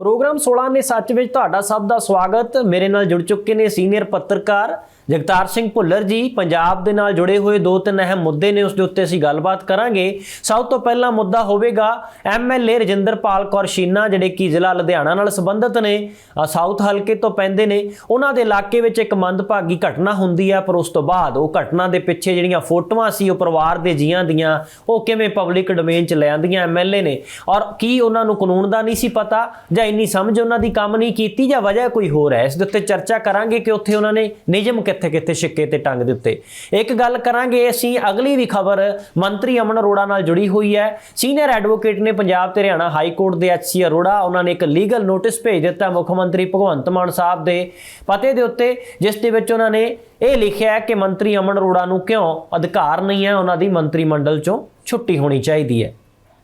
Programme 16 ਨੇ ਸੱਚ ਵਿੱਚ ਤੁਹਾਡਾ ਸਭ ਦਾ ਸਵਾਗਤ। ਮੇਰੇ ਨਾਲ ਜੁੜ ਚੁੱਕੇ ਨੇ ਸੀਨੀਅਰ ਪੱਤਰਕਾਰ ਜਗਤਾਰ ਸਿੰਘ ਭੁੱਲਰ ਜੀ। ਪੰਜਾਬ ਦੇ ਨਾਲ ਜੁੜੇ ਹੋਏ ਦੋ ਤਿੰਨ ਅਹਿਮ ਮੁੱਦੇ ਨੇ, ਉਸ ਦੇ ਉੱਤੇ ਅਸੀਂ ਗੱਲਬਾਤ ਕਰਾਂਗੇ। ਸਭ ਤੋਂ ਪਹਿਲਾ ਮੁੱਦਾ ਹੋਵੇਗਾ ਐਮਐਲਏ ਰਜਿੰਦਰਪਾਲ ਕੌਰ ਸ਼ੀਨਾ, ਜਿਹੜੇ ਕਿ ਜ਼ਿਲ੍ਹਾ ਲੁਧਿਆਣਾ ਨਾਲ ਸੰਬੰਧਿਤ ਨੇ ਸਾਊਥ ਹਲਕੇ ਤੋਂ ਪੈਂਦੇ ਨੇ। ਉਹਨਾਂ ਦੇ ਇਲਾਕੇ ਵਿੱਚ ਇੱਕ ਮੰਦਭਾਗੀ ਘਟਨਾ ਹੁੰਦੀ ਹੈ ਪਰ ਉਸ ਤੋਂ ਬਾਅਦ ਉਹ ਘਟਨਾ ਦੇ ਪਿੱਛੇ ਜਿਹੜੀਆਂ ਫੋਟੋਆਂ ਸੀ, ਉਹ ਪਰਿਵਾਰ ਦੇ ਜੀਆਂ ਦੀਆਂ, ਉਹ ਕਿਵੇਂ ਪਬਲਿਕ ਡੋਮੇਨ 'ਚ ਲੈ ਆਂਦੀਆਂ ਐਮਐਲਏ ਨੇ। ਔਰ ਕੀ ਉਹਨਾਂ ਨੂੰ ਕਾਨੂੰਨ ਦਾ ਨਹੀਂ ਸੀ ਪਤਾ, ਜਾਂ ਇੰਨੀ ਸਮਝ ਉਹਨਾਂ ਦੀ ਕੰਮ ਨਹੀਂ ਕੀਤੀ ਜਾਂ ਵਜ੍ਹਾ ਕੋਈ ਹੋਰ ਹੈ? ਇਸ ਦੇ ਉੱਤੇ ਚਰਚਾ ਕਰਾਂਗੇ ਕਿ ਉੱਥੇ ਉਹਨਾਂ ਨੇ ਨਿਯਮ ਕਿੱਥੇ ਕਿੱਥੇ ਛਿੱਕੇ ਤੇ ਟੰਗ ਦਿੱਤੇ ਇੱਕ ਗੱਲ ਕਰਾਂਗੇ, ਅਸੀਂ ਅਗਲੀ ਵੀ ਖਬਰ ਮੰਤਰੀ ਅਮਨ ਅਰੋੜਾ ਨਾਲ ਜੁੜੀ ਹੋਈ ਹੈ। ਸੀਨੀਅਰ ਐਡਵੋਕੇਟ ਨੇ ਪੰਜਾਬ ਤੇ ਹਰਿਆਣਾ ਹਾਈ ਕੋਰਟ ਦੇ ਐਚਸੀ ਅਰੋੜਾ, ਉਹਨਾਂ ਨੇ ਇੱਕ ਲੀਗਲ ਨੋਟਿਸ ਭੇਜ ਦਿੱਤਾ ਮੁੱਖ ਮੰਤਰੀ ਭਗਵੰਤ ਮਾਨ ਸਾਹਿਬ ਦੇ ਪਤੇ ਦੇ ਉੱਤੇ, ਜਿਸ ਦੇ ਵਿੱਚ ਉਹਨਾਂ ਨੇ ਇਹ ਲਿਖਿਆ ਹੈ ਕਿ ਮੰਤਰੀ ਅਮਨ ਅਰੋੜਾ ਨੂੰ ਕਿਉਂ ਅਧਿਕਾਰ ਨਹੀਂ ਹੈ? ਉਹਨਾਂ ਦੀ ਮੰਤਰੀ ਮੰਡਲ ਚੋਂ ਛੁੱਟੀ ਹੋਣੀ ਚਾਹੀਦੀ ਹੈ।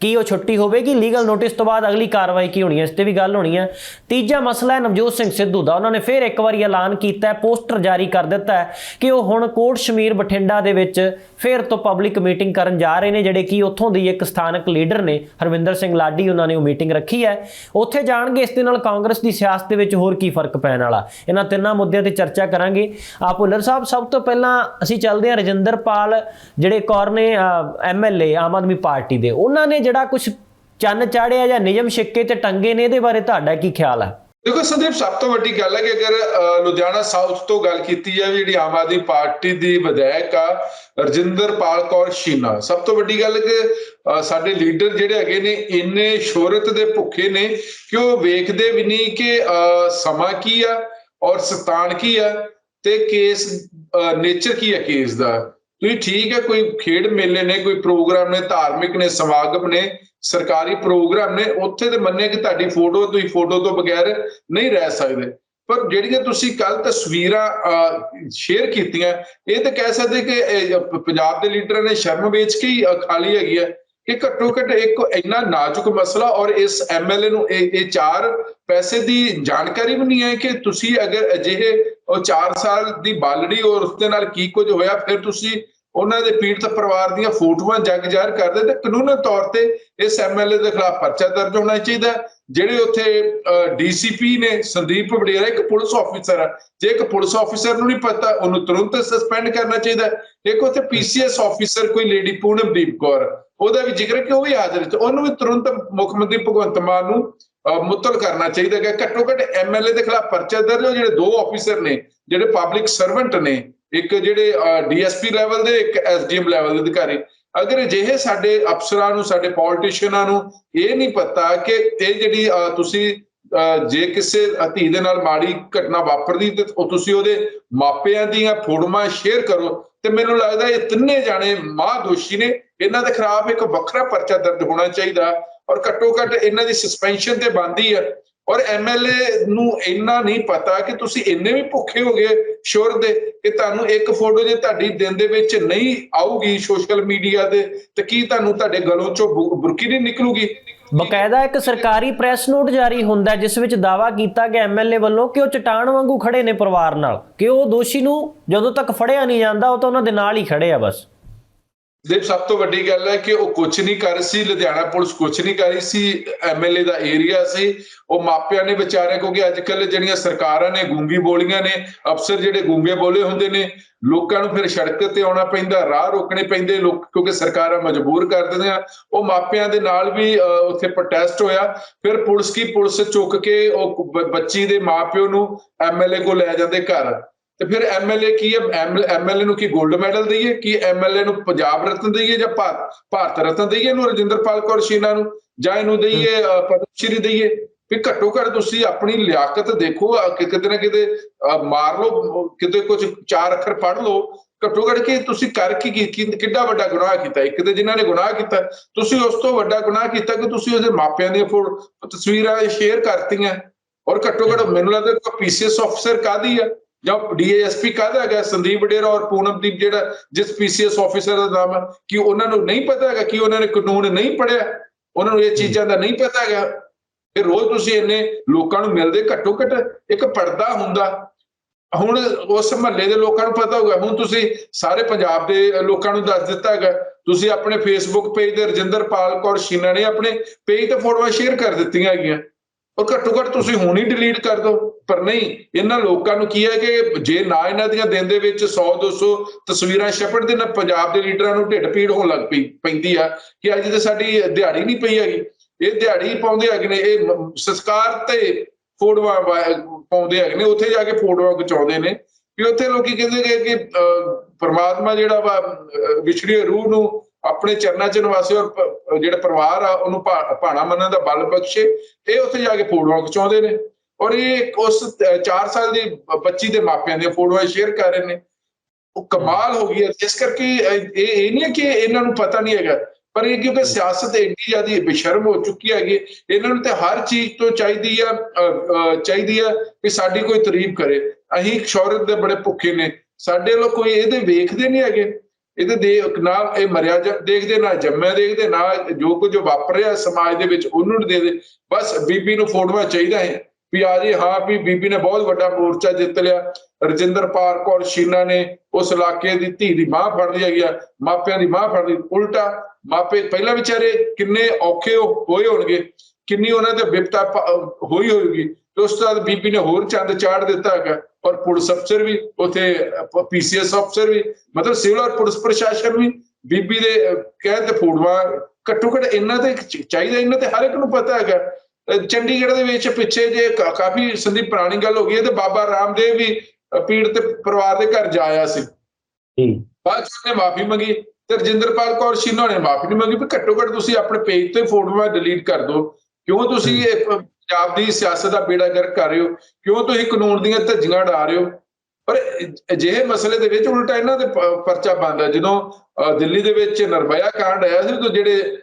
ਕੀ ਉਹ ਛੁੱਟੀ ਹੋਵੇਗੀ? ਲੀਗਲ ਨੋਟਿਸ ਤੋਂ ਬਾਅਦ ਅਗਲੀ ਕਾਰਵਾਈ ਕੀ ਹੋਣੀ ਹੈ? ਇਸ ਤੇ ਵੀ ਗੱਲ ਹੋਣੀ ਹੈ। ਤੀਜਾ ਮਸਲਾ ਹੈ, ਨਵਜੋਤ ਸਿੰਘ ਸਿੱਧੂ ਦਾ। ਉਹਨਾਂ ਨੇ ਫਿਰ ਇੱਕ ਵਾਰੀ ਐਲਾਨ ਕੀਤਾ ਹੈ, ਪੋਸਟਰ ਜਾਰੀ ਕਰ ਦਿੱਤਾ ਹੈ ਕਿ ਉਹ ਹੁਣ ਕੋਟ ਸ਼ਮੀਰ ਬਠਿੰਡਾ ਦੇ ਵਿੱਚ ਫਿਰ ਤੋਂ ਪਬਲਿਕ ਮੀਟਿੰਗ ਕਰਨ ਜਾ ਰਹੇ ਨੇ, ਜਿਹੜੇ ਕਿ ਉੱਥੋਂ ਦੀ ਇੱਕ ਸਥਾਨਕ ਲੀਡਰ ਨੇ, ਹਰਵਿੰਦਰ ਸਿੰਘ ਲਾਡੀ, ਉਹਨਾਂ ਨੇ ਉਹ ਮੀਟਿੰਗ ਰੱਖੀ ਹੈ। ਉੱਥੇ ਜਾਣਗੇ, ਇਸ ਦੇ ਨਾਲ ਕਾਂਗਰਸ ਦੀ ਸਿਆਸਤ ਦੇ ਵਿੱਚ ਹੋਰ ਕੀ ਫ਼ਰਕ ਪੈਣ ਵਾਲਾ। ਇਹਨਾਂ ਤਿੰਨਾਂ ਮੁੱਦਿਆਂ ਤੇ ਚਰਚਾ ਕਰਾਂਗੇ। ਆ ਭੁੱਲਰ ਸਾਹਿਬ, ਸਭ ਤੋਂ ਪਹਿਲਾਂ ਅਸੀਂ ਚੱਲਦੇ ਹਾਂ ਰਜਿੰਦਰਪਾਲ ਜਿਹੜੇ ਕੌਰ ਨੇ ਐਮਐਲਏ ਆਮ ਆਦਮੀ ਪਾਰਟੀ ਦੇ। ਉਹਨਾਂ ਨੇ ਜਿਹੜਾ ਕੁਝ ਚੰਨ ਚਾੜਿਆ ਜਾਂ ਨਿਯਮ ਛਿੱਕੇ ਤੇ ਟੰਗੇ ਨੇ, ਇਹਦੇ ਬਾਰੇ ਤੁਹਾਡਾ ਕੀ ਖਿਆਲ ਹੈ? ਦੇਖੋ ਸੰਦੀਪ, ਸਭ ਤੋਂ ਵੱਡੀ ਗੱਲ ਹੈ ਕਿ ਅਗਰ ਲੁਧਿਆਣਾ ਸਾਊਥ ਤੋਂ ਗੱਲ ਕੀਤੀ ਜਾਵੇ, ਜਿਹੜੀ ਆਮ ਆਦਮੀ ਪਾਰਟੀ ਦੀ ਵਿਧਾਇਕ ਆ ਰਜਿੰਦਰਪਾਲ ਕੌਰ ਸ਼ੀਨਾ, ਸਭ ਤੋਂ ਵੱਡੀ ਗੱਲ ਕਿ ਸਾਡੇ ਲੀਡਰ ਜਿਹੜੇ ਹੈਗੇ ਨੇ, ਇੰਨੇ ਸ਼ੋਹਰਤ ਦੇ ਭੁੱਖੇ ਨੇ ਕਿ ਉਹ ਵੇਖਦੇ ਵੀ ਨਹੀਂ ਕਿ ਸਮਾਂ ਕੀ ਆ ਔਰ ਸਤਾਨ ਕੀ ਆ ਤੇ ਕੇਸ ਨੇਚਰ ਕੀ ਹੈ ਕੇਸ ਦਾ। ਤੁਸੀਂ ਠੀਕ ਹੈ, ਕੋਈ ਖੇਡ ਮੇਲੇ ਨੇ, ਕੋਈ ਪ੍ਰੋਗਰਾਮ ਨੇ, ਧਾਰਮਿਕ ਨੇ, ਸਮਾਗਮ ਨੇ ਸਰਕਾਰੀ ਪ੍ਰੋਗਰਾਮ ਨੇ, ਉੱਥੇ ਤੇ ਮੰਨੇ ਕਿ ਤੁਹਾਡੀ ਫੋਟੋ, ਤੁਸੀਂ ਫੋਟੋ ਤੋਂ ਬਗੈਰ ਨਹੀਂ ਰਹਿ ਸਕਦੇ। ਪਰ ਜਿਹੜੀਆਂ ਤੁਸੀਂ ਕੱਲ ਤਸਵੀਰਾਂ ਸ਼ੇਅਰ ਕੀਤੀਆਂ, ਇਹ ਤਾਂ ਕਹਿ ਸਕਦੇ ਕਿ ਪੰਜਾਬ ਦੇ ਲੀਡਰਾਂ ਨੇ ਸ਼ਰਮ ਵੇਚ ਕੇ ਹੀ ਖਾਲੀ ਹੈਗੀ ਹੈ ਕਿ ਘੱਟੋ ਘੱਟ ਇੱਕ ਇੰਨਾ ਨਾਜ਼ੁਕ ਮਸਲਾ ਔਰ ਇਸ ਐਮਐਲਏ ਨੂੰ, ਇਹ ਇਹ ਚਾਰ ਪੈਸੇ ਦੀ ਜਾਣਕਾਰੀ ਵੀ ਨਹੀਂ ਹੈ ਕਿ ਤੁਸੀਂ ਅਗਰ ਅਜਿਹੇ, ਉਹ 4 ਸਾਲ ਦੀ ਬਾਲੜੀ ਔਰ ਉਸ ਦੇ ਨਾਲ ਕੀ ਕੁਝ ਹੋਇਆ, ਫਿਰ ਤੁਸੀਂ ਉਹਨਾਂ ਦੇ ਪੀੜਤ ਪਰਿਵਾਰ ਦੀਆਂ ਫੋਟੋਆਂ ਜਗ ਜ਼ਾਹਰ ਕਰਦੇ ਤੇ ਕਾਨੂੰਨੀ ਤੌਰ ਤੇ ਇਸ ਐਮਐਲਏ ਦੇ ਖਿਲਾਫ ਪਰਚਾ ਦਰਜ ਹੋਣਾ ਚਾਹੀਦਾ ਜਿਹੜੇ ਉੱਥੇ ਡੀਸੀਪੀ ਨੇ ਸੰਦੀਪ ਵਡੇਰਾ ਇੱਕ ਪੁਲਿਸ ਆਫੀਸਰ ਹੈ ਜੇ ਇੱਕ ਪੁਲਿਸ ਆਫੀਸਰ ਨੂੰ ਨਹੀਂ ਪਤਾ ਉਹਨੂੰ ਤੁਰੰਤ ਸਸਪੈਂਡ ਕਰਨਾ ਚਾਹੀਦਾ ਇੱਕ ਉੱਥੇ ਪੀਸੀਐਸ ਆਫੀਸਰ ਕੋਈ ਲੇਡੀ ਪੂਨਮਦੀਪ ਕੌਰ ਉਹਦਾ ਵੀ ਜ਼ਿਕਰ ਹੈ ਕਿ ਉਹ ਵੀ ਹਾਜ਼ਰ ਹੈ। ਉਹਨੂੰ ਵੀ ਤੁਰੰਤ ਮੁੱਖ ਮੰਤਰੀ ਭਗਵੰਤ ਮਾਨ ਨੂੰ ਅਹ, ਕਰਨਾ ਚਾਹੀਦਾ ਕਿ ਘੱਟੋ ਘੱਟ ਐਮਐਲਏ ਦੇ ਖਿਲਾਫ ਪਰਚਾ ਦਰਜ ਹੋ ਜਿਹੜੇ ਦੋ ਆਫੀਸਰ ਨੇ ਜਿਹੜੇ ਪਬਲਿਕ ਸਰਵੈਂਟ ਨੇ ਇੱਕ ਜਿਹੜੇ ਡੀਐਸਪੀ ਲੈਵਲ ਦੇ, ਇੱਕ ਐਸਡੀਐਮ ਲੈਵਲ ਦੇ ਅਧਿਕਾਰੀ। ਅਗਰ ਅਜਿਹੇ ਸਾਡੇ ਅਫਸਰਾਂ ਨੂੰ, ਸਾਡੇ ਪੋਲਿਟਿਸ਼ੀਅਨਾਂ ਨੂੰ ਇਹ ਨਹੀਂ ਪਤਾ ਕਿ ਇਹ ਜਿਹੜੀ ਤੁਸੀਂ ਜੇ ਕਿਸੇ ਧੀ ਦੇ ਨਾਲ ਮਾੜੀ ਘਟਨਾ ਵਾਪਰਦੀ ਤੇ ਤੁਸੀਂ ਉਹਦੇ ਮਾਪਿਆਂ ਦੀਆਂ ਫੋਟੋਆਂ ਸ਼ੇਅਰ ਕਰੋ ਤੇ ਮੈਨੂੰ ਲੱਗਦਾ ਇਹ ਤਿੰਨੇ ਜਾਣੇ ਮਾਂ ਦੋਸ਼ੀ ਨੇ। ਇਹਨਾਂ ਦੇ ਖਿਲਾਫ ਇੱਕ ਵੱਖਰਾ ਪਰਚਾ ਦਰਜ ਹੋਣਾ ਚਾਹੀਦਾ ਔਰ ਘੱਟੋ ਘੱਟ ਇਹਨਾਂ ਦੀ ਸਸਪੈਂਸ਼ਨ ਤੇ ਬੰਦੀ ਹੈ। ਔਰ ਐਮਐਲਏ ਨੂੰ ਇੰਨਾ ਨਹੀਂ ਪਤਾ ਕਿ ਤੁਸੀਂ ਇੰਨੇ ਵੀ ਭੁੱਖੇ ਹੋ ਗਏ ਸ਼ੋਰ ਦੇ ਕਿ ਤੁਹਾਨੂੰ ਇੱਕ ਫੋਟੋ ਜੇ ਤੁਹਾਡੀ ਦਿਨ ਦੇ ਵਿੱਚ ਨਹੀਂ ਆਊਗੀ ਸੋਸ਼ਲ ਮੀਡੀਆ ਤੇ ਤੇ ਕੀ ਤੁਹਾਨੂੰ ਤੁਹਾਡੇ ਗਲੋਂ ਚੋਂ ਬੁਰਕੀ ਨਹੀਂ ਨਿਕਲੂਗੀ? ਬਕਾਇਦਾ ਇੱਕ ਸਰਕਾਰੀ ਪ੍ਰੈਸ ਨੋਟ ਜਾਰੀ ਹੁੰਦਾ ਜਿਸ ਵਿੱਚ ਦਾਵਾ ਕੀਤਾ ਗਿਆ ਐਮਐਲਏ ਵੱਲੋਂ ਕਿ ਉਹ ਚਟਾਨ ਵਾਂਗੂ ਖੜੇ ਨੇ ਪਰਿਵਾਰ ਨਾਲ, ਕਿ ਉਹ ਦੋਸ਼ੀ ਨੂੰ ਜਦੋਂ ਤੱਕ ਫੜਿਆ ਨਹੀਂ ਜਾਂਦਾ, ਉਹ ਤਾਂ ਉਹਨਾਂ ਦੇ ਨਾਲ ਹੀ ਖੜੇ ਆ ਬਸ। ਦੇਖ ਸਭ ਤੋਂ ਵੱਡੀ ਗੱਲ ਹੈ ਕਿ ਉਹ ਕੁਝ ਨਹੀਂ ਕਰ ਰਹੀ ਸੀ ਲੁਧਿਆਣਾ ਪੁਲਿਸ ਕੁਝ ਨਹੀਂ ਕਰ ਰਹੀ ਸੀ ਐਮਐਲਏ ਦਾ ਏਰੀਆ ਸੀ ਉਹ ਮਾਪਿਆਂ ਨੇ ਵਿਚਾਰੇ ਕਿਉਂਕਿ ਅੱਜ ਕੱਲ ਜਿਹੜੀਆਂ ਸਰਕਾਰਾਂ ਨੇ ਗੂੰਗੀ ਬੋਲੀਆਂ ਨੇ ਅਫਸਰ ਜਿਹੜੇ ਗੂੰਗੇ ਬੋਲੇ ਹੁੰਦੇ ਨੇ ਲੋਕਾਂ ਨੂੰ ਫਿਰ ਸੜਕ ਤੇ ਆਉਣਾ ਪੈਂਦਾ ਰਾਹ ਰੋਕਣੇ ਪੈਂਦੇ ਲੋਕ ਕਿਉਂਕਿ ਸਰਕਾਰਾਂ ਮਜਬੂਰ ਕਰ ਦਿੰਦੀਆਂ ਉਹ ਮਾਪਿਆਂ ਦੇ ਨਾਲ ਵੀ ਅਹ, ਉੱਥੇ ਪ੍ਰੋਟੈਸਟ ਹੋਇਆ ਫਿਰ ਪੁਲਿਸ ਕੀ ਪੁਲਿਸ ਚੁੱਕ ਕੇ ਉਹ ਬੱਚੀ ਦੇ ਮਾਪਿਓ ਨੂੰ ਐਮਐਲਏ ਕੋਲ ਲੈ ਜਾਂਦੇ ਘਰ। ਤੇ ਫਿਰ ਐਮਐਲਏ ਕੀ ਹੈ? ਐਮਐਲਏ ਨੂੰ ਕੀ 골ਡ ਮੈਡਲ ਦਈਏ? ਕੀ ਐਮਐਲਏ ਨੂੰ ਪੰਜਾਬ ਰਤਨ ਦਈਏ ਜਾਂ ਭਾਰਤ ਰਤਨ ਦਈਏ ਇਹਨੂੰ ਰਜਿੰਦਰਪਾਲ ਕੌਰ ਸ਼ੀਨਾ ਨੂੰ? ਜਾਂ ਇਹਨੂੰ ਦਈਏ ਪਦਮ ਸ਼੍ਰੀ ਦਈਏ? ਵੀ ਘੱਟੋ ਘੱਟ ਤੁਸੀਂ ਆਪਣੀ ਲਿਆਕਤ ਦੇਖੋ ਕਿ ਕਿਤੇ ਨਾ ਕਿਤੇ ਮਾਰ ਲਓ ਕਿਤੇ ਕੁਝ ਚਾਰ ਅੱਖਰ ਪੜ੍ਹ ਲਓ। ਘੱਟੋ ਘੱਟ ਕਿ ਤੁਸੀਂ ਕਰ ਕੀ ਕੀ- ਕੀ- ਕਿੱਡਾ ਵੱਡਾ ਗੁਨਾਹ ਕੀਤਾ? ਇੱਕ ਤੇ ਜਿਨ੍ਹਾਂ ਨੇ ਗੁਨਾਹ ਕੀਤਾ ਤੁਸੀਂ ਉਸ ਤੋਂ ਵੱਡਾ ਗੁਨਾਹ ਕੀਤਾ ਕਿ ਤੁਸੀਂ ਉਹਦੇ ਮਾਪਿਆਂ ਦੀਆਂ ਫੋਟੋ ਤਸਵੀਰਾਂ ਸ਼ੇਅਰ ਕਰਤੀਆਂ। ਔਰ ਘੱਟੋ ਘੱਟ ਮੈਨੂੰ ਲੱਗਦਾ ਕੋਈ ਪੀਸੀਐਸ ਅਫਸਰ ਕਾਦੀ ਆ? ਜਾਂ ਡੀਐਸਪੀ ਕਾਹਦਾ ਹੈਗਾ? ਸੰਦੀਪ ਵਡੇਰਾ ਔਰ ਪੂਨਮਦੀਪ ਜਿਹੜਾ, ਜਿਸ ਪੀਸੀਐਸ ਆਫੀਸਰ ਦਾ ਨਾਮ ਹੈ, ਕਿ ਉਹਨਾਂ ਨੂੰ ਨਹੀਂ ਪਤਾ ਹੈਗਾ, ਕਿ ਉਹਨਾਂ ਨੇ ਕਾਨੂੰਨ ਨਹੀਂ ਪੜਿਆ ਉਹਨਾਂ ਨੂੰ ਇਹ ਚੀਜ਼ਾਂ ਦਾ ਨਹੀਂ ਪਤਾ ਹੈਗਾ। ਫਿਰ ਰੋਜ਼ ਤੁਸੀਂ ਇੰਨੇ ਲੋਕਾਂ ਨੂੰ ਮਿਲਦੇ ਘੱਟੋ ਘੱਟ ਇੱਕ ਪਰਦਾ ਹੁੰਦਾ। ਹੁਣ ਉਸ ਮਹੱਲੇ ਦੇ ਲੋਕਾਂ ਨੂੰ ਪਤਾ ਹੋਊਗਾ, ਹੁਣ ਤੁਸੀਂ ਸਾਰੇ ਪੰਜਾਬ ਦੇ ਲੋਕਾਂ ਨੂੰ ਦੱਸ ਦਿੱਤਾ ਹੈਗਾ, ਤੁਸੀਂ ਆਪਣੇ ਫੇਸਬੁੱਕ ਪੇਜ ਤੇ ਰਜਿੰਦਰਪਾਲ ਕੌਰ ਸ਼ੀਨਾ ਨੇ ਆਪਣੇ ਪੇਜ ਤੇ ਫੋਟੋਆਂ ਸ਼ੇਅਰ ਕਰ ਦਿੱਤੀਆਂ ਹੈਗੀਆਂ। ਉਹ ਘੱਟੋ ਘੱਟ ਤੁਸੀਂ ਹੁਣ ਹੀ ਡਿਲੀਟ ਕਰ ਦਿਓ। ਪਰ ਨਹੀਂ ਇਹਨਾਂ ਲੋਕਾਂ ਨੂੰ ਕੀ ਹੈ ਕਿ ਜੇ ਨਾ ਇਹਨਾਂ ਦੀਆਂ ਦਿਨ ਦੇ ਵਿੱਚ 100 200 ਤਸਵੀਰਾਂ ਛਪੜ ਦੇ ਨਾ ਪੰਜਾਬ ਦੇ ਲੀਡਰਾਂ ਨੂੰ ਢਿੱਡ ਪੀੜ ਹੋਣ ਲੱਗ ਪਈ ਪੈਂਦੀ ਆ ਕਿ ਅੱਜ ਤੇ ਸਾਡੀ ਦਿਹਾੜੀ ਨਹੀਂ ਪਈ ਹੈਗੀ। ਇਹ ਦਿਹਾੜੀ ਪਾਉਂਦੇ ਹੈਗੇ ਨੇ ਇਹ ਸੰਸਕਾਰ ਤੇ ਫੋਟੋਆਂ ਪਾਉਂਦੇ ਹੈਗੇ ਨੇ ਉੱਥੇ ਜਾ ਕੇ ਫੋਟੋਆਂ ਖਿਚਾਉਂਦੇ ਨੇ ਵੀ ਉੱਥੇ ਲੋਕੀ ਕਹਿੰਦੇ ਕਿ ਕਿ ਅਹ, ਪ੍ਰਮਾਤਮਾ ਜਿਹੜਾ ਵਾ ਅਹ, ਵਿਛੜੀ ਰੂਹ ਨੂੰ ਆਪਣੇ ਚਰਨਾਂ 'ਚ ਨਿਵਾਸੇ ਔਰ ਪ- ਜਿਹੜਾ ਪਰਿਵਾਰ ਆ, ਉਹਨੂੰ ਭਾ- ਭਾਣਾ ਮੰਨਣ ਦਾ ਬਲ ਬਖਸ਼ੇ ਇਹ ਉੱਥੇ ਜਾ ਕੇ ਫੋਟੋਆਂ ਖਿਚਾਉਂਦੇ ਨੇ। ਔਰ ਇਹ ਉਸ 4 ਸਾਲ ਦੀ ਬੱਚੀ ਦੇ ਮਾਪਿਆਂ ਦੀਆਂ ਫੋਟੋਆਂ ਸ਼ੇਅਰ ਕਰ ਰਹੇ ਨੇ। ਉਹ ਕਮਾਲ ਹੋ ਗਈ ਹੈ। ਇਸ ਕਰਕੇ ਇਹ ਇਹ ਨਹੀਂ ਹੈ ਕਿ ਇਹਨਾਂ ਨੂੰ ਪਤਾ ਨਹੀਂ ਹੈਗਾ, ਪਰ ਇਹ ਕਿਉਂਕਿ ਸਿਆਸਤ ਇੰਨੀ ਜ਼ਿਆਦਾ ਬੇਸ਼ਰਮ ਹੋ ਚੁੱਕੀ ਹੈਗੀ, ਇਹਨਾਂ ਨੂੰ ਤੇ ਹਰ ਚੀਜ਼ ਤੋਂ ਚਾਹੀਦੀ ਆ ਚਾਹੀਦੀ ਆ ਕਿ ਸਾਡੀ ਕੋਈ ਤਾਰੀਫ ਕਰੇ। ਅਸੀਂ ਸ਼ੌਹਰਤ ਦੇ ਬੜੇ ਭੁੱਖੇ ਨੇ। ਸਾਡੇ ਲੋਕ ਕੋਈ ਇਹਦੇ ਵੇਖਦੇ ਨਹੀਂ ਹੈਗੇ। ਇਹਦੇ ਦੇ ਨਾ ਇਹ ਮਰਿਆ ਦੇਖਦੇ ਨਾ ਜੰਮਿਆ, ਦੇਖਦੇ ਨਾ ਜੋ ਕੁਝ ਵਾਪਰਿਆ ਸਮਾਜ ਦੇ ਵਿੱਚ, ਉਹਨੂੰ ਨੀ ਦੇਖਦੇ। ਬਸ ਬੀਬੀ ਨੂੰ ਫੋਟੋਆਂ ਚਾਹੀਦਾ ਹੈ ਵੀ ਆ ਜੀ ਹਾਂ ਵੀ ਬੀਬੀ ਨੇ ਬਹੁਤ ਵੱਡਾ ਮੋਰਚਾ ਜਿੱਤ ਲਿਆ। ਰਜਿੰਦਰ ਪਾਰ ਕੌਰ ਸ਼ੀਨਾ ਨੇ ਉਸ ਇਲਾਕੇ ਦੀ ਧੀ ਦੀ ਮਾਂ ਫੜ ਲਈ ਹੈਗੀ ਆ, ਮਾਪਿਆਂ ਦੀ ਮਾਂ ਫੜ ਲਈ। ਉਲਟਾ ਮਾਪੇ ਪਹਿਲਾਂ ਵਿਚਾਰੇ ਕਿੰਨੇ ਔਖੇ ਹੋਏ ਹੋਣਗੇ। ਕਿੰਨੀ ਉਹਨਾਂ ਤੇ ਵਿਪਤਾ ਹੋਈ ਹੋਏਗੀ। ਤੇ ਉਸ ਤੋਂ ਬਾਅਦ ਬੀਬੀ ਨੇ ਹੋਰ ਚੰਦ ਚਾੜ ਦਿੱਤਾ ਹੈਗਾ ਔਰ ਪੁਲਿਸ ਅਫਸਰ ਵੀ ਉਥੇ ਪੀਸੀਐਸ ਅਫਸਰ ਵੀ ਮਤਲਬ ਸਿਵਲ ਔਰ ਪੁਲਿਸ ਪ੍ਰਸ਼ਾਸਨ ਵੀ ਬੀਬੀ ਦੇ ਕਹਿ ਤੇ ਫੋਟੋਆਂ ਘੱਟੋ ਘੱਟ ਇਹਨਾਂ ਤੇ ਚਾਹੀਦਾ ਇਹਨਾਂ ਤੇ ਹਰ ਇੱਕ ਨੂੰ ਪਤਾ ਹੈਗਾ। ਚੰਡੀਗੜ੍ਹ ਦੇ ਵਿੱਚ ਪਿੱਛੇ ਜੇ ਕਾਫੀ ਸੰਦੀਪ ਪੁਰਾਣੀ ਗੱਲ ਹੋ ਗਈ ਹੈ ਤੇ ਬਾਬਾ ਰਾਮਦੇਵ ਵੀ ਪੀੜਤ ਪਰਿਵਾਰ ਦੇ ਘਰ ਜਾਇਆ ਸੀ। ਜੀ ਬਾਅਦ ਚ ਉਹਨੇ ਮਾਫੀ ਮੰਗੀ। ਤੇ ਰਜਿੰਦਰਪਾਲ ਕੌਰ ਸ਼ੀਨਾ ਨੇ ਮਾਫੀ ਨਹੀਂ ਮੰਗੀ ਵੀ ਘੱਟੋ ਘੱਟ ਤੁਸੀਂ ਆਪਣੇ ਪੇਜ ਤੋਂ ਫੋਟੋਆਂ ਡਿਲੀਟ ਕਰ ਦਿਓ। ਕਿਉਂ ਤੁਸੀਂ ਪੰਜਾਬ ਦੀ ਸਿਆਸਤ ਦਾ ਬੇੜਾ ਗਰਕ ਕਰ ਰਹੇ ਹੋ ਕਿਉਂ ਤੁਸੀਂ ਕਾਨੂੰਨ ਦੀਆਂ ਧੱਜੀਆਂ ਉਡਾ ਰਹੇ ਹੋ? ਪਰ ਅਜਿਹੇ ਮਸਲੇ ਦੇ ਵਿੱਚ ਉਲਟਾ ਇਹਨਾਂ ਦੇ ਪਰਚਾ ਬੰਦ ਹੈ। ਜਦੋਂ ਦਿੱਲੀ ਦੇ ਵਿੱਚ ਨਰਭਇਆ ਕਾਂਡ ਆਇਆ ਸੀ ਤਾਂ ਜਿਹੜੇ